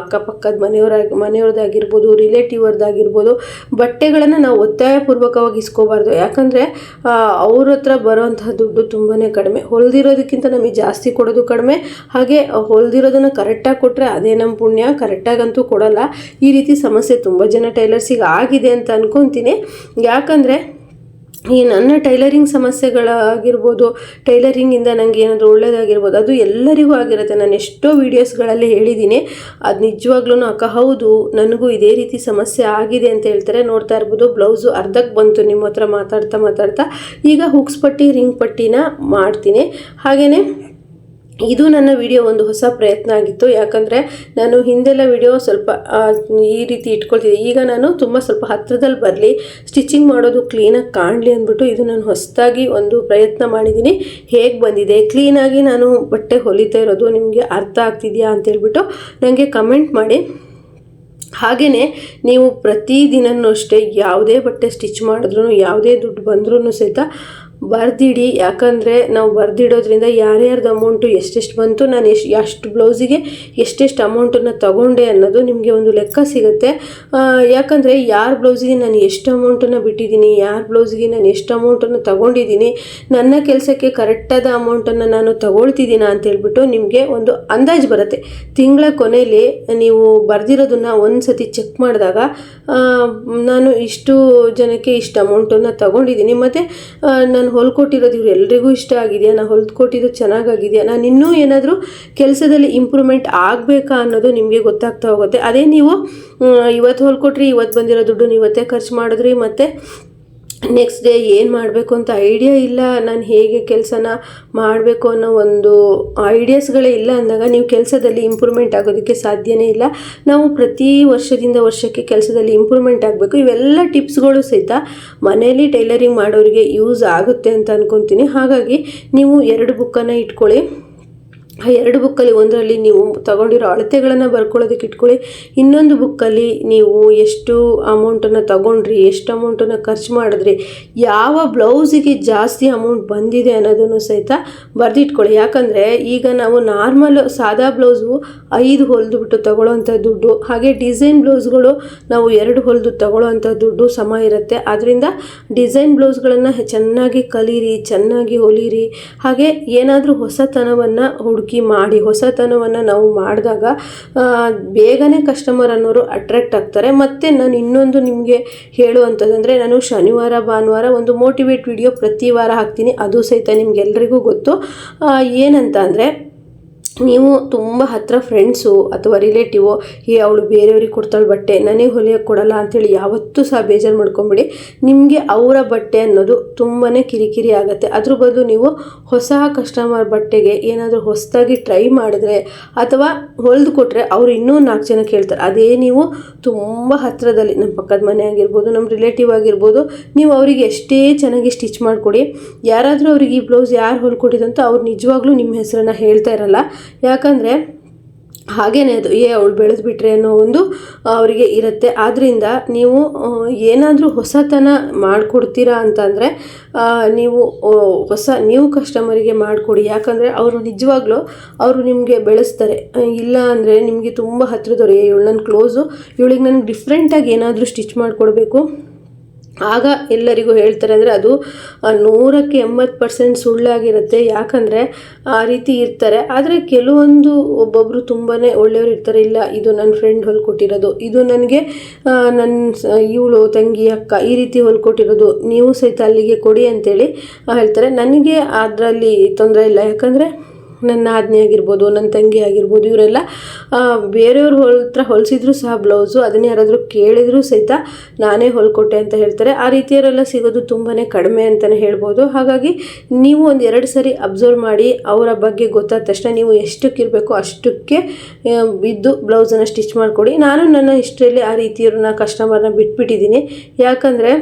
ಅಕ್ಕಪಕ್ಕದ ಮನೆಯವರಾಗಿ, ಮನೆಯವ್ರದ್ದಾಗಿರ್ಬೋದು ರಿಲೇಟಿವ್ ಅವ್ರದ್ದಾಗಿರ್ಬೋದು ಬಟ್ಟೆಗಳನ್ನು ನಾವು ಒತ್ತಾಯಪೂರ್ವಕವಾಗಿ ಇಸ್ಕೋಬಾರ್ದು. ಯಾಕಂದರೆ ಅವ್ರ ಹತ್ರ ಬರೋಂತಹ ದುಡ್ಡು ತುಂಬಾ ಕಡಿಮೆ. ಹೊಲ್ದಿರೋದಕ್ಕಿಂತ ನಮಗೆ ಜಾಸ್ತಿ ಕೊಡೋದು ಕಡಿಮೆ. ಹಾಗೆ, ಹೊಲ್ದಿರೋದನ್ನು ಕರೆಕ್ಟಾಗಿ ಕೊಟ್ಟರೆ ಅದೇ ನಮ್ಮ ಪುಣ್ಯ ಕರೆಕ್ಟಾಗಂತೂ ಕೊಡಲ್ಲ. ಈ ರೀತಿ ಸಮಸ್ಯೆ ತುಂಬ ಜನ ಟೈಲರ್ಸಿಗೆ ಆಗಿದೆ ಅಂತ ಅನ್ಕೊತೀನಿ. ಯಾಕಂದರೆ ಈ ನನ್ನ ಟೈಲರಿಂಗ್ ಸಮಸ್ಯೆಗಳಾಗಿರ್ಬೋದು, ಟೈಲರಿಂಗಿಂದ ನನಗೆ ಏನಾದರೂ ಒಳ್ಳೆಯದಾಗಿರ್ಬೋದು ಅದು ಎಲ್ಲರಿಗೂ ಆಗಿರುತ್ತೆ. ನಾನು ಎಷ್ಟೋ ವೀಡಿಯೋಸ್ಗಳಲ್ಲಿ ಹೇಳಿದ್ದೀನಿ, ಅದು ನಿಜವಾಗ್ಲೂ ಅಕ್ಕ ಹೌದು, ನನಗೂ ಇದೇ ರೀತಿ ಸಮಸ್ಯೆ ಆಗಿದೆ ಅಂತ ಹೇಳ್ತಾರೆ. ನೋಡ್ತಾ ಇರ್ಬೋದು, ಬ್ಲೌಸು ಅರ್ಧಕ್ಕೆ ಬಂತು, ನಿಮ್ಮ ಹತ್ರ ಮಾತಾಡ್ತಾ ಮಾತಾಡ್ತಾ. ಈಗ ಹುಕ್ಸ್ ಪಟ್ಟಿ, ರಿಂಗ್ ಪಟ್ಟಿನ ಮಾಡ್ತೀನಿ. ಹಾಗೆಯೇ ಇದು ನನ್ನ ವಿಡಿಯೋ ಒಂದು ಹೊಸ ಪ್ರಯತ್ನ ಆಗಿತ್ತು. ಯಾಕಂದರೆ ನಾನು ಹಿಂದೆಲ್ಲ ವಿಡಿಯೋ ಸ್ವಲ್ಪ ಈ ರೀತಿ ಇಟ್ಕೊಳ್ತಿದ್ದೆ. ಈಗ ನಾನು ತುಂಬ ಸ್ವಲ್ಪ ಹತ್ತಿರದಲ್ಲಿ ಬರಲಿ, ಸ್ಟಿಚಿಂಗ್ ಮಾಡೋದು ಕ್ಲೀನಾಗಿ ಕಾಣಲಿ ಅಂದ್ಬಿಟ್ಟು ಇದು ನಾನು ಹೊಸದಾಗಿ ಒಂದು ಪ್ರಯತ್ನ ಮಾಡಿದ್ದೀನಿ. ಹೇಗೆ ಬಂದಿದೆ? ಕ್ಲೀನಾಗಿ ನಾನು ಬಟ್ಟೆ ಹೊಲಿತಾ ಇರೋದು ನಿಮಗೆ ಅರ್ಥ ಆಗ್ತಿದೆಯಾ ಅಂತೇಳ್ಬಿಟ್ಟು ನನಗೆ ಕಮೆಂಟ್ ಮಾಡಿ. ಹಾಗೆಯೇ ನೀವು ಪ್ರತಿದಿನವೂ ಅಷ್ಟೇ ಯಾವುದೇ ಬಟ್ಟೆ ಸ್ಟಿಚ್ ಮಾಡಿದ್ರೂ ಯಾವುದೇ ದುಡ್ಡು ಬಂದ್ರೂ ಸಹಿತ ಬರ್ದಿಡಿ, ಯಾಕಂದರೆ ನಾವು ಬರ್ದಿಡೋದ್ರಿಂದ ಯಾರ್ಯಾರ್ದು ಅಮೌಂಟು ಎಷ್ಟೆಷ್ಟು ಬಂತು, ನಾನು ಎಷ್ಟು ಎಷ್ಟು ಬ್ಲೌಸಿಗೆ ಎಷ್ಟೆಷ್ಟು ಅಮೌಂಟನ್ನು ತಗೊಂಡೆ ಅನ್ನೋದು ನಿಮಗೆ ಒಂದು ಲೆಕ್ಕ ಸಿಗುತ್ತೆ. ಯಾಕಂದರೆ ಯಾರ ಬ್ಲೌಸಿಗೆ ನಾನು ಎಷ್ಟು ಅಮೌಂಟನ್ನು ಬಿಟ್ಟಿದ್ದೀನಿ, ಯಾರ ಬ್ಲೌಸಿಗೆ ನಾನು ಎಷ್ಟು ಅಮೌಂಟನ್ನು ತಗೊಂಡಿದ್ದೀನಿ, ನನ್ನ ಕೆಲಸಕ್ಕೆ ಕರೆಕ್ಟಾದ ಅಮೌಂಟನ್ನು ನಾನು ತಗೊಳ್ತಿದ್ದೀನ ಅಂತ ಹೇಳ್ಬಿಟ್ಟು ನಿಮಗೆ ಒಂದು ಅಂದಾಜು ಬರುತ್ತೆ. ತಿಂಗಳ ಕೊನೆಯಲ್ಲಿ ನೀವು ಬರ್ದಿರೋದನ್ನು ಒಂದು ಸತಿ ಚೆಕ್ ಮಾಡಿದಾಗ ನಾನು ಇಷ್ಟು ಜನಕ್ಕೆ ಇಷ್ಟು ಅಮೌಂಟನ್ನು ತಗೊಂಡಿದ್ದೀನಿ. ಮತ್ತು ನಾನು ಹೊಲ್ಕೊಟ್ಟಿರೋದು ಇವ್ರು ಎಲ್ರಿಗೂ ಇಷ್ಟ ಆಗಿದೆಯಾ? ನಾನು ಹೊಲ್ಕೊಟ್ಟಿದ್ದು ಚೆನ್ನಾಗಾಗಿದೆಯಾ? ನಾನು ಇನ್ನೂ ಏನಾದರೂ ಕೆಲಸದಲ್ಲಿ ಇಂಪ್ರೂವ್ಮೆಂಟ್ ಆಗಬೇಕಾ ಅನ್ನೋದು ನಿಮಗೆ ಗೊತ್ತಾಗ್ತಾ ಹೋಗುತ್ತೆ. ಅದೇ ನೀವು ಇವತ್ತು ಹೊಲ್ಕೊಟ್ರಿ, ಇವತ್ತು ಬಂದಿರೋ ದುಡ್ಡು ಇವತ್ತೇ ಖರ್ಚು ಮಾಡಿದ್ರಿ, ಮತ್ತು ನೆಕ್ಸ್ಟ್ ಡೇ ಏನು ಮಾಡಬೇಕು ಅಂತ ಐಡಿಯಾ ಇಲ್ಲ. ನಾನು ಹೇಗೆ ಕೆಲಸನ ಮಾಡಬೇಕು ಅನ್ನೋ ಒಂದು ಐಡಿಯಾಸ್ಗಳೇ ಇಲ್ಲ ಅಂದಾಗ ನೀವು ಕೆಲಸದಲ್ಲಿ ಇಂಪ್ರೂವ್ಮೆಂಟ್ ಆಗೋದಕ್ಕೆ ಸಾಧ್ಯನೇ ಇಲ್ಲ. ನಾವು ಪ್ರತಿ ವರ್ಷದಿಂದ ವರ್ಷಕ್ಕೆ ಕೆಲಸದಲ್ಲಿ ಇಂಪ್ರೂವ್ಮೆಂಟ್ ಆಗಬೇಕು. ಇವೆಲ್ಲ ಟಿಪ್ಸ್ಗಳು ಸಹಿತ ಮನೇಲಿ ಟೈಲರಿಂಗ್ ಮಾಡೋರಿಗೆ ಯೂಸ್ ಆಗುತ್ತೆ ಅಂತ ಅಂದ್ಕೊತೀನಿ ಹಾಗಾಗಿ ನೀವು ಎರಡು ಬುಕ್ಕನ್ನು ಇಟ್ಕೊಳ್ಳಿ. ಆ ಎರಡು ಬುಕ್ಕಲ್ಲಿ ಒಂದರಲ್ಲಿ ನೀವು ತಗೊಂಡಿರೋ ಅಳತೆಗಳನ್ನು ಬರ್ಕೊಳ್ಳೋದಕ್ಕೆ ಇಟ್ಕೊಳ್ಳಿ. ಇನ್ನೊಂದು ಬುಕ್ಕಲ್ಲಿ ನೀವು ಎಷ್ಟು ಅಮೌಂಟನ್ನು ತಗೊಂಡ್ರಿ, ಎಷ್ಟು ಅಮೌಂಟನ್ನು ಖರ್ಚು ಮಾಡಿದ್ರಿ, ಯಾವ ಬ್ಲೌಸಿಗೆ ಜಾಸ್ತಿ ಅಮೌಂಟ್ ಬಂದಿದೆ ಅನ್ನೋದನ್ನು ಸಹಿತ ಬರೆದಿಟ್ಕೊಳ್ಳಿ. ಯಾಕಂದರೆ ಈಗ ನಾವು ನಾರ್ಮಲ್ ಸಾದಾ ಬ್ಲೌಸು ಐದು ಹೊಲಿದು ಬಿಟ್ಟು ತಗೊಳ್ಳೋವಂಥ ದುಡ್ಡು, ಹಾಗೆ ಡಿಸೈನ್ ಬ್ಲೌಸ್ಗಳು ನಾವು ಎರಡು ಹೊಲಿದು ತಗೊಳ್ಳೋವಂಥ ದುಡ್ಡು ಸಮ ಇರುತ್ತೆ. ಆದ್ದರಿಂದ ಡಿಸೈನ್ ಬ್ಲೌಸ್ಗಳನ್ನು ಚೆನ್ನಾಗಿ ಕಲೀರಿ, ಚೆನ್ನಾಗಿ ಹೊಲೀರಿ. ಹಾಗೆ ಏನಾದರೂ ಹೊಸತನವನ್ನು ಹುಡುಕಿ ಮಾಡಿ ಹೊಸತನವನ್ನು ನಾವು ಮಾಡಿದಾಗ ಬೇಗನೆ ಕಸ್ಟಮರ್ ಅನ್ನೋರು ಅಟ್ರಾಕ್ಟ್ ಆಗ್ತಾರೆ. ಮತ್ತು ನಾನು ಇನ್ನೊಂದು ನಿಮಗೆ ಹೇಳುವಂಥದ್ದಂದರೆ ನಾನು ಶನಿವಾರ, ಭಾನುವಾರ ಒಂದು ಮೋಟಿವೇಟ್ ವಿಡಿಯೋ ಪ್ರತಿ ವಾರ ಹಾಕ್ತೀನಿ. ಅದು ಸಹಿತ ನಿಮಗೆಲ್ಲರಿಗೂ ಗೊತ್ತು. ಏನಂತ ಅಂದರೆ ನೀವು ತುಂಬ ಹತ್ತಿರ ಫ್ರೆಂಡ್ಸು ಅಥವಾ ರಿಲೇಟಿವು ಈ ಅವಳು ಬೇರೆಯವ್ರಿಗೆ ಕೊಡ್ತಾಳೆ ಬಟ್ಟೆ, ನನಗೆ ಹೊಲಿಯೋಕ್ಕೆ ಕೊಡಲ್ಲ ಅಂಥೇಳಿ ಯಾವತ್ತೂ ಸಹ ಬೇಜಾರು ಮಾಡ್ಕೊಂಬಿಡಿ. ನಿಮಗೆ ಅವರ ಬಟ್ಟೆ ಅನ್ನೋದು ತುಂಬಾ ಕಿರಿಕಿರಿ ಆಗುತ್ತೆ. ಅದ್ರ ಬದಲು ನೀವು ಹೊಸ ಕಸ್ಟಮರ್ ಬಟ್ಟೆಗೆ ಏನಾದರೂ ಹೊಸದಾಗಿ ಟ್ರೈ ಮಾಡಿದ್ರೆ ಅಥವಾ ಹೊಲಿದು ಕೊಟ್ಟರೆ ಅವ್ರು ಇನ್ನೂ ನಾಲ್ಕು ಜನ ಕೇಳ್ತಾರೆ. ಅದೇ ನೀವು ತುಂಬ ಹತ್ತಿರದಲ್ಲಿ ನಮ್ಮ ಪಕ್ಕದ ಮನೆ ಆಗಿರ್ಬೋದು ನಮ್ಮ ರಿಲೇಟಿವ್ ಆಗಿರ್ಬೋದು, ನೀವು ಅವರಿಗೆ ಎಷ್ಟೇ ಚೆನ್ನಾಗಿ ಸ್ಟಿಚ್ ಮಾಡಿಕೊಡಿ. ಯಾರಾದರೂ ಅವ್ರಿಗೆ ಈ ಬ್ಲೌಸ್ ಯಾರು ಹೊಲ್ಕೊಟ್ಟಿದಂತೂ ಅವ್ರು ನಿಜವಾಗ್ಲೂ ನಿಮ್ಮ ಹೆಸರನ್ನು ಹೇಳ್ತಾ ಇರಲ್ಲ. ಯಾಕಂದರೆ ಹಾಗೇನೆ ಅದು, ಏ, ಅವಳು ಬೆಳೆದ್ಬಿಟ್ರೆ ಅನ್ನೋ ಒಂದು ಅವರಿಗೆ ಇರುತ್ತೆ. ಆದ್ದರಿಂದ ನೀವು ಏನಾದರೂ ಹೊಸತನ ಮಾಡಿಕೊಡ್ತೀರಾ ಅಂತಂದರೆ ನೀವು ಹೊಸ ನೀವು ಕಸ್ಟಮರಿಗೆ ಮಾಡಿಕೊಡಿ. ಯಾಕಂದರೆ ಅವರು ನಿಜವಾಗ್ಲೂ ಅವರು ನಿಮಗೆ ಬೆಳೆಸ್ತಾರೆ. ಇಲ್ಲ ಅಂದರೆ ನಿಮಗೆ ತುಂಬ ಹತ್ರದವ್ರು, ಏ, ಇವಳು ನನ್ನ ಕ್ಲೋಸು ಇವಳಿಗೆ ನನಗೆ ಡಿಫ್ರೆಂಟಾಗಿ ಏನಾದರೂ ಸ್ಟಿಚ್ ಮಾಡಿಕೊಡ್ಬೇಕು. ಆಗ ಎಲ್ಲರಿಗೂ ಹೇಳ್ತಾರೆ ಅಂದರೆ ಅದು ನೂರಕ್ಕೆ ಎಂಬತ್ತು ಪರ್ಸೆಂಟ್ ಸುಳ್ಳಾಗಿರುತ್ತೆ. ಯಾಕಂದರೆ ಆ ರೀತಿ ಇರ್ತಾರೆ. ಆದರೆ ಕೆಲವೊಂದು ಒಬ್ಬೊಬ್ಬರು ತುಂಬಾ ಒಳ್ಳೆಯವರು ಇರ್ತಾರೆ. ಇಲ್ಲ, ಇದು ನನ್ನ ಫ್ರೆಂಡ್ ಹೊಲ್ಕೊಟ್ಟಿರೋದು ಇದು ನನಗೆ ನನ್ನ ಇವಳು, ತಂಗಿ, ಅಕ್ಕ ಈ ರೀತಿ ಹೊಲ್ಕೊಟ್ಟಿರೋದು ನೀವು ಸಹಿತ ಅಲ್ಲಿಗೆ ಕೊಡಿ ಅಂತೇಳಿ ಹೇಳ್ತಾರೆ. ನನಗೆ ಅದರಲ್ಲಿ ತೊಂದರೆ ಇಲ್ಲ. ಯಾಕಂದರೆ ನನ್ನ ಆಜ್ಞೆ ಆಗಿರ್ಬೋದು, ನನ್ನ ತಂಗಿ ಆಗಿರ್ಬೋದು, ಇವರೆಲ್ಲ ಬೇರೆಯವ್ರ ಹತ್ರ ಹೊಲಿಸಿದ್ರು ಸಹ ಬ್ಲೌಸು ಅದನ್ನ ಯಾರಾದರೂ ಕೇಳಿದರೂ ಸಹಿತ ನಾನೇ ಹೊಲ್ಕೊಟ್ಟೆ ಅಂತ ಹೇಳ್ತಾರೆ. ಆ ರೀತಿಯವರೆಲ್ಲ ಸಿಗೋದು ತುಂಬಾ ಕಡಿಮೆ ಅಂತಲೇ ಹೇಳ್ಬೋದು. ಹಾಗಾಗಿ ನೀವು ಒಂದು ಎರಡು ಸರಿ ಅಬ್ಸರ್ವ್ ಮಾಡಿ, ಅವರ ಬಗ್ಗೆ ಗೊತ್ತಾದ ತಕ್ಷಣ ನೀವು ಎಷ್ಟಕ್ಕಿರಬೇಕು ಅಷ್ಟಕ್ಕೆ ಬಿದ್ದು ಬ್ಲೌಸನ್ನು ಸ್ಟಿಚ್ ಮಾಡಿಕೊಡಿ. ನಾನು ನನ್ನ ಇಷ್ಟರಲ್ಲಿ ಆ ರೀತಿಯವ್ರನ್ನ ಕಸ್ಟಮರ್ನ ಬಿಟ್ಬಿಟ್ಟಿದ್ದೀನಿ. ಯಾಕಂದರೆ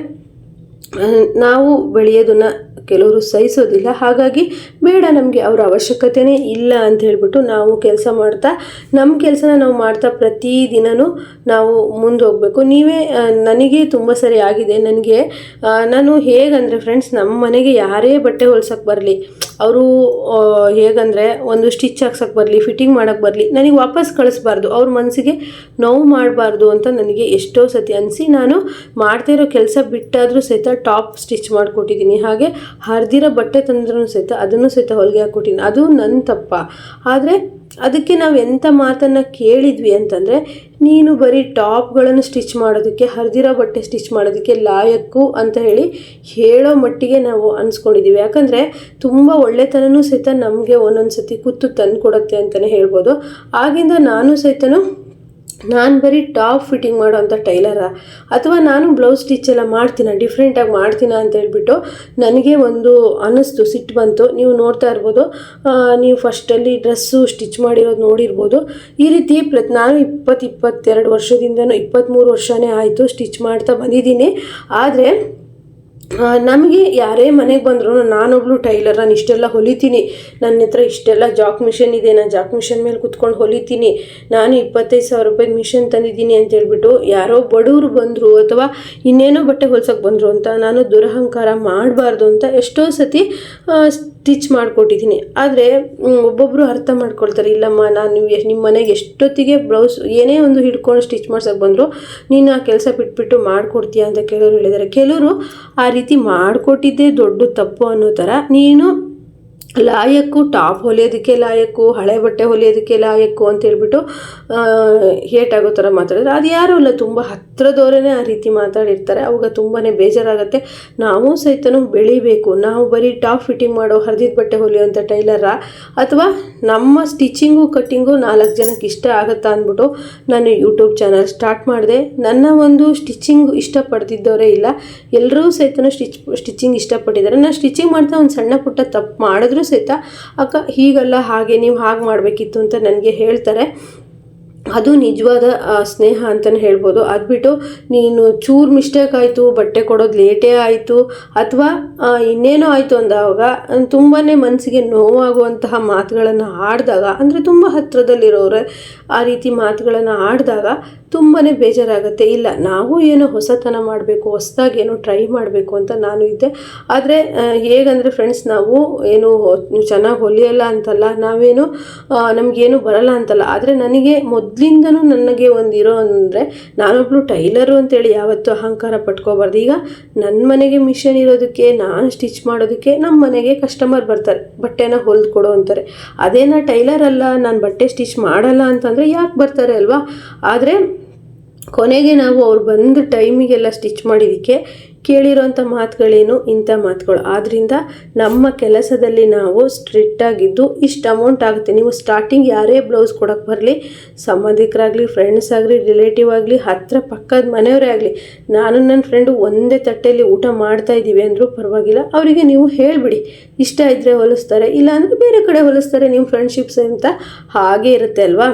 ನಾವು ಬೆಳೆಯೋದನ್ನು ಕೆಲವರು ಸಹಿಸೋದಿಲ್ಲ. ಹಾಗಾಗಿ ಬೇಡ ನಮಗೆ ಅವರ ಅವಶ್ಯಕತೆನೇ ಇಲ್ಲ ಅಂತ ಹೇಳಿಬಿಟ್ಟು ನಾವು ಕೆಲಸ ಮಾಡ್ತಾ ನಮ್ಮ ಕೆಲಸನ ನಾವು ಮಾಡ್ತಾ ಪ್ರತಿದಿನವೂ ನಾವು ಮುಂದೆ ಹೋಗಬೇಕು ನೀವೇ ನನಗೆ ತುಂಬ ಸರಿ ಆಗಿದೆ. ನನಗೆ ನಾನು ಹೇಗಂದರೆ ಫ್ರೆಂಡ್ಸ್ ನಮ್ಮ ಮನೆಗೆ ಯಾರೇ ಬಟ್ಟೆ ಹೊಲ್ಸಕ್ಕೆ ಬರಲಿ, ಅವರು ಹೇಗಂದರೆ ಒಂದು ಸ್ಟಿಚ್ ಹಾಕ್ಸಕ್ಕೆ ಬರಲಿ ಫಿಟ್ಟಿಂಗ್ ಮಾಡೋಕ್ಕೆ ಬರಲಿ, ನನಗೆ ವಾಪಸ್ ಕಳಿಸ್ಬಾರ್ದು. ಅವ್ರ ಮನಸ್ಸಿಗೆ ನೋವು ಮಾಡಬಾರ್ದು ಅಂತ ನನಗೆ ಎಷ್ಟೋ ಸತಿ ಅನಿಸಿ, ನಾನು ಮಾಡ್ತಾ ಇರೋ ಕೆಲಸ ಬಿಟ್ಟಾದರೂ ಸಹಿತ ಟಾಪ್ ಸ್ಟಿಚ್ ಮಾಡಿಕೊಟ್ಟಿದ್ದೀನಿ. ಹಾಗೆ ಹರಿದಿರೋ ಬಟ್ಟೆ ತಂದ್ರೂ ಸಹಿತ ಅದನ್ನು ಸಹಿತ ಹೊಲಿಗೆ ಹಾಕ್ಕೊಟ್ಟಿದ್ದೀನಿ. ಅದು ನನ್ನ ತಪ್ಪ. ಆದರೆ ಅದಕ್ಕೆ ನಾವು ಎಂಥ ಮಾತನ್ನು ಕೇಳಿದ್ವಿ ಅಂತಂದರೆ, ನೀನು ಬರೀ ಟಾಪ್ಗಳನ್ನು ಸ್ಟಿಚ್ ಮಾಡೋದಕ್ಕೆ, ಹರಿದಿರೋ ಬಟ್ಟೆ ಸ್ಟಿಚ್ ಮಾಡೋದಕ್ಕೆ ಲಾಯಕ್ಕು ಅಂತ ಹೇಳಿ ಹೇಳೋ ಮಟ್ಟಿಗೆ ನಾವು ಅನ್ಸ್ಕೊಂಡಿದ್ದೀವಿ ಯಾಕಂದರೆ ತುಂಬ ಒಳ್ಳೆತನನೂ ಸಹಿತ ನಮಗೆ ಒಂದೊಂದು ಸತಿ ಕೂತು ತಂದು ಕೊಡುತ್ತೆ ಅಂತಲೇ ಹೇಳ್ಬೋದು. ಆಗಿಂದ ನಾನು ಸಹಿತನು ನಾನು ಬರೀ ಟಾಪ್ ಫಿಟ್ಟಿಂಗ್ ಮಾಡೋವಂಥ ಟೈಲರ ಅಥವಾ ನಾನು ಬ್ಲೌಸ್ ಸ್ಟಿಚ್ ಎಲ್ಲ ಮಾಡ್ತೀನ ಡಿಫ್ರೆಂಟಾಗಿ ಮಾಡ್ತೀನ ಅಂತ ಹೇಳ್ಬಿಟ್ಟು ನನಗೆ ಒಂದು ಅನ್ನಿಸ್ತು ಸಿಟ್ಟು ಬಂತು. ನೀವು ನೋಡ್ತಾ ಇರ್ಬೋದು ನೀವು ಫಸ್ಟಲ್ಲಿ ಡ್ರೆಸ್ಸು ಸ್ಟಿಚ್ ಮಾಡಿರೋದು ನೋಡಿರ್ಬೋದು. ಈ ರೀತಿ ಪ್ರತಿ, ನಾನು ಇಪ್ಪತ್ತು ಇಪ್ಪತ್ತೆರಡು ವರ್ಷದಿಂದನೂ ಇಪ್ಪತ್ತ್ಮೂರು ವರ್ಷನೇ ಆಯಿತು ಸ್ಟಿಚ್ ಮಾಡ್ತಾ ಬಂದಿದ್ದೀನಿ. ಆದರೆ ನಮಗೆ ಯಾರೇ ಮನೆಗೆ ಬಂದರೂ ನಾನೊಬ್ಳು ಟೈಲರ್, ನಾನು ಇಷ್ಟೆಲ್ಲ ಹೊಲಿತೀನಿ. ನನ್ನ ಹತ್ರ ಇಷ್ಟೆಲ್ಲ ಜಾಕ್ ಮಿಷನ್ ಇದೆ, ನಾನು ಜಾಕ್ ಮಿಷನ್ ಮೇಲೆ ಕುತ್ಕೊಂಡು ಹೊಲಿತೀನಿ. ನಾನು ಇಪ್ಪತ್ತೈದು ಸಾವಿರ ರೂಪಾಯಿ ಮಿಷನ್ ತಂದಿದ್ದೀನಿ ಅಂತ ಹೇಳ್ಬಿಟ್ಟು ಯಾರೋ ಬಡವರು ಬಂದರು ಅಥವಾ ಇನ್ನೇನೋ ಬಟ್ಟೆ ಹೊಲ್ಸೋಕೆ ಬಂದರು ಅಂತ ನಾನು ದುರಹಂಕಾರ ಮಾಡಬಾರ್ದು ಅಂತ ಎಷ್ಟೋ ಸತಿ ಸ್ಟಿಚ್ ಮಾಡಿಕೊಟ್ಟಿದ್ದೀನಿ. ಆದರೆ ಒಬ್ಬೊಬ್ಬರು ಅರ್ಥ ಮಾಡ್ಕೊಳ್ತಾರೆ, ಇಲ್ಲಮ್ಮ, ನಾನು ನಿಮ್ಮ ಮನೆಗೆ ಎಷ್ಟೊತ್ತಿಗೆ ಬ್ಲೌಸ್ ಏನೇ ಒಂದು ಹಿಡ್ಕೊಂಡು ಸ್ಟಿಚ್ ಮಾಡ್ಸೋಕೆ ಬಂದರೂ, ನೀನು ಆ ಕೆಲಸ ಬಿಟ್ಬಿಟ್ಟು ಮಾಡಿಕೊಡ್ತೀಯ? ಅಂತ ಕೆಲವರು ಹೇಳಿದ್ದಾರೆ. ಕೆಲವರು ಆ ರೀತಿ ಮಾಡಿಕೊಟ್ಟಿದ್ದೇ ದೊಡ್ಡ ತಪ್ಪು ಅನ್ನೋ ಥರ ನೀನು ಲಾಯಕ್ಕು, ಟಾಪ್ ಹೊಲಿಯೋದಕ್ಕೆ ಲಾಯಕ್ಕು, ಹಳೆ ಬಟ್ಟೆ ಹೊಲಿಯೋದಕ್ಕೆ ಲಾಯಕ್ಕು ಅಂತ ಹೇಳ್ಬಿಟ್ಟು ಹೇಟಾಗೋ ಥರ ಮಾತಾಡಿದ್ರೆ. ಅದು ಯಾರೂ ಅಲ್ಲ ತುಂಬ ಹತ್ರದವರೇ ಆ ರೀತಿ ಮಾತಾಡಿರ್ತಾರೆ. ಅವಾಗ ತುಂಬಾ ಬೇಜಾರಾಗುತ್ತೆ. ನಾವು ಸಹಿತ ಬೆಳಿಬೇಕು. ನಾವು ಬರೀ ಟಾಪ್ ಫಿಟ್ಟಿಂಗ್ ಮಾಡೋ ಹರಿದಿದ್ದ ಬಟ್ಟೆ ಹೊಲಿಯೋಂಥ ಟೈಲರ? ಅಥವಾ ನಮ್ಮ ಸ್ಟಿಚಿಂಗು, ಕಟ್ಟಿಂಗು ನಾಲ್ಕು ಜನಕ್ಕೆ ಇಷ್ಟ ಆಗುತ್ತಾ ಅಂದ್ಬಿಟ್ಟು ನಾನು ಯೂಟ್ಯೂಬ್ ಚಾನಲ್ ಸ್ಟಾರ್ಟ್ ಮಾಡಿದೆ. ನನ್ನ ಒಂದು ಸ್ಟಿಚಿಂಗ್ ಇಷ್ಟಪಡ್ತಿದ್ದವರೇ ಇಲ್ಲ. ಎಲ್ಲರೂ ಸಹಿತ ಸ್ಟಿಚ್, ಸ್ಟಿಚಿಂಗ್ ಇಷ್ಟಪಟ್ಟಿದ್ದಾರೆ. ನಾನು ಸ್ಟಿಚಿಂಗ್ ಮಾಡ್ತಾ ಒಂದು ಸಣ್ಣ ಪುಟ್ಟ ತಪ್ಪು ಮಾಡಿದ್ರೂ ಸಹಿತ ಅಕ್ಕ ಹೀಗಲ್ಲ ಹಾಗೆ ನೀವು ಹಾಗೆ ಮಾಡಬೇಕಿತ್ತು ಅಂತ ನನಗೆ ಹೇಳ್ತಾರೆ. ಅದು ನಿಜವಾದ ಸ್ನೇಹ ಅಂತಲೇ ಹೇಳ್ಬೋದು. ಅದು ಬಿಟ್ಟು ನೀನು ಚೂರು ಮಿಸ್ಟೇಕ್ ಆಯಿತು, ಬಟ್ಟೆ ಕೊಡೋದು ಲೇಟೇ ಆಯಿತು, ಅಥವಾ ಇನ್ನೇನೋ ಆಯಿತು ಅಂದಾಗ ತುಂಬಾ ಮನಸ್ಸಿಗೆ ನೋವಾಗುವಂತಹ ಮಾತುಗಳನ್ನು ಆಡಿದಾಗ, ಅಂದರೆ ತುಂಬ ಹತ್ತಿರದಲ್ಲಿರೋರೆ ಆ ರೀತಿ ಮಾತುಗಳನ್ನು ಆಡಿದಾಗ ತುಂಬಾ ಬೇಜಾರಾಗುತ್ತೆ. ಇಲ್ಲ, ನಾವು ಏನೋ ಹೊಸತನ ಮಾಡಬೇಕು, ಹೊಸದಾಗಿ ಏನೋ ಟ್ರೈ ಮಾಡಬೇಕು ಅಂತ ನಾನು ಇದ್ದೆ. ಆದರೆ ಹೇಗಂದರೆ ಫ್ರೆಂಡ್ಸ್ ನಾವು ಏನು ಚೆನ್ನಾಗಿ ಹೊಲಿಯಲ್ಲ ಅಂತಲ್ಲ, ನಾವೇನು ನಮಗೇನು ಬರಲ್ಲ ಅಂತಲ್ಲ. ಆದರೆ ನನಗೆ ಮೊದಲಿಂದನೂ ನನಗೆ ಒಂದು ಇರೋ ಅಂದರೆ ನಾನೊಬ್ಬಳು ಟೈಲರು ಅಂತೇಳಿ ಯಾವತ್ತೂ ಅಹಂಕಾರ ಪಟ್ಕೋಬಾರ್ದು. ಈಗ ನನ್ನ ಮನೆಗೆ ಮಿಷನ್ ಇರೋದಕ್ಕೆ, ನಾನು ಸ್ಟಿಚ್ ಮಾಡೋದಕ್ಕೆ ನಮ್ಮ ಮನೆಗೆ ಕಸ್ಟಮರ್ ಬರ್ತಾರೆ. ಬಟ್ಟೆನ ಹೊಲ್ದು ಕೊಡು ಅಂತಾರೆ. ಅದೇ ಟೈಲರ್ ಅಲ್ಲ, ನಾನು ಬಟ್ಟೆ ಸ್ಟಿಚ್ ಮಾಡಲ್ಲ ಅಂತಂದರೆ ಯಾಕೆ ಬರ್ತಾರೆ ಅಲ್ವಾ? ಆದರೆ ಕೊನೆಗೆ ನಾವು ಅವ್ರು ಬಂದ ಟೈಮಿಗೆಲ್ಲ ಸ್ಟಿಚ್ ಮಾಡಿದ್ದಕ್ಕೆ ಕೇಳಿರೋಂಥ ಮಾತುಗಳೇನು? ಇಂಥ ಮಾತುಗಳು. ಆದ್ದರಿಂದ ನಮ್ಮ ಕೆಲಸದಲ್ಲಿ ನಾವು ಸ್ಟ್ರಿಕ್ಟಾಗಿದ್ದು ಇಷ್ಟು ಅಮೌಂಟ್ ಆಗುತ್ತೆ. ನೀವು ಸ್ಟಾರ್ಟಿಂಗ್ ಯಾರೇ ಬ್ಲೌಸ್ ಕೊಡೋಕ್ಕೆ ಬರಲಿ, ಸಂಬಂಧಿಕರಾಗಲಿ ಫ್ರೆಂಡ್ಸ್ ಆಗಲಿ ರಿಲೇಟಿವ್ ಆಗಲಿ ಹತ್ತಿರ ಪಕ್ಕದ ಮನೆಯವರೇ ಆಗಲಿ, ನಾನು ನನ್ನ ಫ್ರೆಂಡು ಒಂದೇ ತಟ್ಟೆಯಲ್ಲಿ ಊಟ ಮಾಡ್ತಾ ಇದ್ದೀವಿ ಅಂದರೂ ಪರವಾಗಿಲ್ಲ. ಅವರಿಗೆ ನೀವು ಹೇಳಿಬಿಡಿ. ಇಷ್ಟ ಇದ್ದರೆ ಹೊಲಿಸ್ತಾರೆ, ಇಲ್ಲಾಂದರೆ ಬೇರೆ ಕಡೆ ಹೊಲಿಸ್ತಾರೆ. ನಿಮ್ಮ ಫ್ರೆಂಡ್ಶಿಪ್ಸ್ ಅಂತ ಹಾಗೆ ಇರುತ್ತೆ ಅಲ್ವಾ?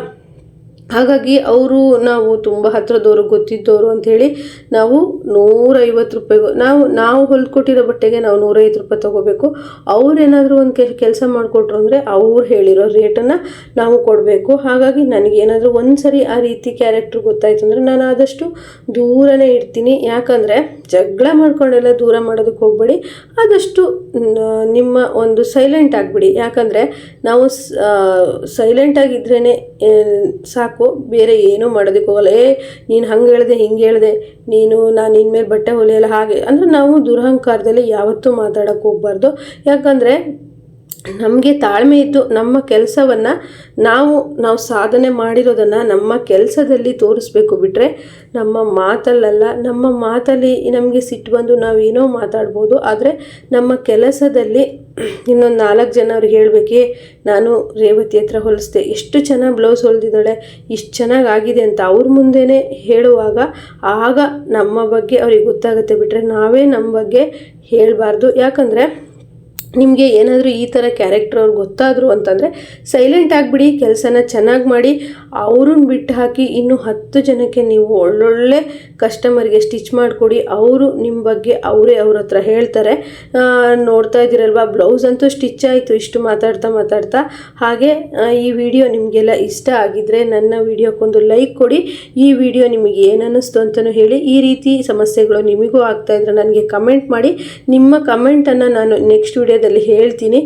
ಹಾಗಾಗಿ ಅವರು ನಾವು ತುಂಬ ಹತ್ರದವರು ಗೊತ್ತಿದ್ದವರು ಅಂಥೇಳಿ ನಾವು ನೂರೈವತ್ತು ರೂಪಾಯಿಗೂ, ನಾವು ನಾವು ಹೊಲ್ಕೊಟ್ಟಿರೋ ಬಟ್ಟೆಗೆ ನಾವು ನೂರೈವತ್ತು ರೂಪಾಯಿ ತೊಗೋಬೇಕು. ಅವ್ರೇನಾದರೂ ಒಂದು ಕೆಲಸ ಮಾಡಿಕೊಟ್ರು ಅಂದರೆ ಅವ್ರು ಹೇಳಿರೋ ರೇಟನ್ನು ನಾವು ಕೊಡಬೇಕು. ಹಾಗಾಗಿ ನನಗೇನಾದರೂ ಒಂದು ಸರಿ ಆ ರೀತಿ ಕ್ಯಾರೆಕ್ಟ್ರ್ ಗೊತ್ತಾಯ್ತು ಅಂದರೆ ನಾನು ಆದಷ್ಟು ದೂರನೇ ಇಡ್ತೀನಿ ಯಾಕಂದರೆ ಜಗಳ ಮಾಡ್ಕೊಂಡೆಲ್ಲ ದೂರ ಮಾಡೋದಕ್ಕೆ ಹೋಗ್ಬೇಡಿ. ಆದಷ್ಟು ನಿಮ್ಮ ಒಂದು ಸೈಲೆಂಟ್ ಆಗಿಬಿಡಿ. ಯಾಕಂದರೆ ನಾವು ಸೈಲೆಂಟ್ ಆಗಿದ್ರೇ ಸಾಕು, ಬೇರೆ ಏನೂ ಮಾಡೋದಕ್ಕೆ ಹೋಗಲ್ಲ. ಏ, ನೀನು ಹಂಗೆ ಹೇಳಿದೆ, ಹಿಂಗೆ ಹೇಳಿದೆ, ನೀನು, ನಾನು ನಿನ್ನ ಮೇಲೆ ಬಟ್ಟೆ ಹೊಲಿಯಲ್ಲ ಹಾಗೆ. ಅಂದರೆ ನಾವು ದುರಹಂಕಾರದಲ್ಲಿ ಯಾವತ್ತೂ ಮಾತಾಡೋಕ್ಕೆ ಹೋಗ್ಬಾರ್ದು. ಯಾಕಂದರೆ ನಮಗೆ ತಾಳ್ಮೆ ಇದ್ದು ನಮ್ಮ ಕೆಲಸವನ್ನು ನಾವು ನಾವು ಸಾಧನೆ ಮಾಡಿರೋದನ್ನು ನಮ್ಮ ಕೆಲಸದಲ್ಲಿ ತೋರಿಸ್ಬೇಕು ಬಿಟ್ಟರೆ ನಮ್ಮ ಮಾತಲ್ಲಲ್ಲ. ನಮ್ಮ ಮಾತಲ್ಲಿ ನಮಗೆ ಸಿಟ್ಟು ಬಂದು ನಾವೇನೋ ಮಾತಾಡ್ಬೋದು, ಆದರೆ ನಮ್ಮ ಕೆಲಸದಲ್ಲಿ ಇನ್ನೊಂದು ನಾಲ್ಕು ಜನ ಅವ್ರಿಗೆ ಹೇಳಬೇಕೇ, ನಾನು ರೇವತಿ ಹತ್ರ ಹೊಲಿಸ್ದೆ, ಎಷ್ಟು ಚೆನ್ನಾಗಿ ಬ್ಲೌಸ್ ಹೊಲಿದಿದ್ದಾಳೆ, ಇಷ್ಟು ಚೆನ್ನಾಗಿ ಆಗಿದೆ ಅಂತ ಅವ್ರ ಮುಂದೆನೇ ಹೇಳುವಾಗ ಆಗ ನಮ್ಮ ಬಗ್ಗೆ ಅವ್ರಿಗೆ ಗೊತ್ತಾಗುತ್ತೆ ಬಿಟ್ಟರೆ ನಾವೇ ನಮ್ಮ ಬಗ್ಗೆ ಹೇಳಬಾರ್ದು. ಯಾಕಂದರೆ ನಿಮಗೆ ಏನಾದರೂ ಈ ಥರ ಕ್ಯಾರೆಕ್ಟರ್ ಅವ್ರು ಗೊತ್ತಾದರು ಅಂತಂದರೆ ಸೈಲೆಂಟ್ ಆಗಿಬಿಡಿ, ಕೆಲಸನ ಚೆನ್ನಾಗಿ ಮಾಡಿ, ಅವ್ರನ್ನ ಬಿಟ್ಟು ಹಾಕಿ ಇನ್ನೂ ಹತ್ತು ಜನಕ್ಕೆ ನೀವು ಒಳ್ಳೊಳ್ಳೆ ಕಸ್ಟಮರ್ಗೆ ಸ್ಟಿಚ್ ಮಾಡಿಕೊಡಿ. ಅವರು ನಿಮ್ಮ ಬಗ್ಗೆ ಅವರೇ ಅವ್ರ ಹತ್ರ ಹೇಳ್ತಾರೆ. ನೋಡ್ತಾ ಇದ್ದೀರಲ್ವ ಬ್ಲೌಸ್ ಅಂತೂ ಸ್ಟಿಚ್ ಆಯಿತು, ಇಷ್ಟು ಮಾತಾಡ್ತಾ ಮಾತಾಡ್ತಾ. ಹಾಗೆ ಈ ವಿಡಿಯೋ ನಿಮಗೆಲ್ಲ ಇಷ್ಟ ಆಗಿದ್ದರೆ ನನ್ನ ವಿಡಿಯೋಕ್ಕೊಂದು ಲೈಕ್ ಕೊಡಿ. ಈ ವಿಡಿಯೋ ನಿಮಗೆ ಏನನ್ನಿಸ್ತು ಅಂತಲೂ ಹೇಳಿ. ಈ ರೀತಿ ಸಮಸ್ಯೆಗಳು ನಿಮಗೂ ಆಗ್ತಾ ಇದ್ರೆ ನನಗೆ ಕಮೆಂಟ್ ಮಾಡಿ. ನಿಮ್ಮ ಕಮೆಂಟನ್ನು ನಾನು ನೆಕ್ಸ್ಟ್ ವಿಡಿಯೋದಲ್ಲಿ ಹೇಳ್ತೀನಿ.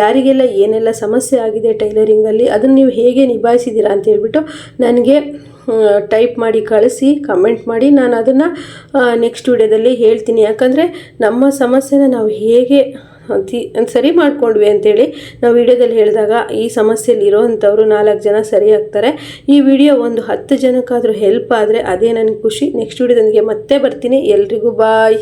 ಯಾರಿಗೆಲ್ಲ ಏನೆಲ್ಲ ಸಮಸ್ಯೆ ಆಗಿದೆ ಟೈಲರಿಂಗಲ್ಲಿ, ಅದನ್ನು ನೀವು ಹೇಗೆ ನಿಭಾಯಿಸಿದ್ದೀರಾ ಅಂತ ಹೇಳ್ಬಿಟ್ಟು ನನಗೆ ಟೈಪ್ ಮಾಡಿ ಕಳಿಸಿ, ಕಮೆಂಟ್ ಮಾಡಿ, ನಾನು ಅದನ್ನು ನೆಕ್ಸ್ಟ್ ವಿಡಿಯೋದಲ್ಲಿ ಹೇಳ್ತೀನಿ. ಯಾಕಂದರೆ ನಮ್ಮ ಸಮಸ್ಯೆನ ನಾವು ಹೇಗೆ ತಿ, ಸರಿ ಮಾಡ್ಕೊಂಡ್ವಿ ಅಂತೇಳಿ ನಾವು ವಿಡಿಯೋದಲ್ಲಿ ಹೇಳಿದಾಗ ಈ ಸಮಸ್ಯೆಯಲ್ಲಿ ಇರೋವಂಥವ್ರು ನಾಲ್ಕು ಜನ ಸರಿ ಆಗ್ತಾರೆ. ಈ ವಿಡಿಯೋ ಒಂದು ಹತ್ತು ಜನಕ್ಕಾದರೂ ಹೆಲ್ಪ್ ಆದರೆ ಅದೇ ನನಗೆ ಖುಷಿ. ನೆಕ್ಸ್ಟ್ ವಿಡಿಯೋದೊಂದಿಗೆ ಮತ್ತೆ ಬರ್ತೀನಿ. ಎಲ್ರಿಗೂ ಬಾಯ್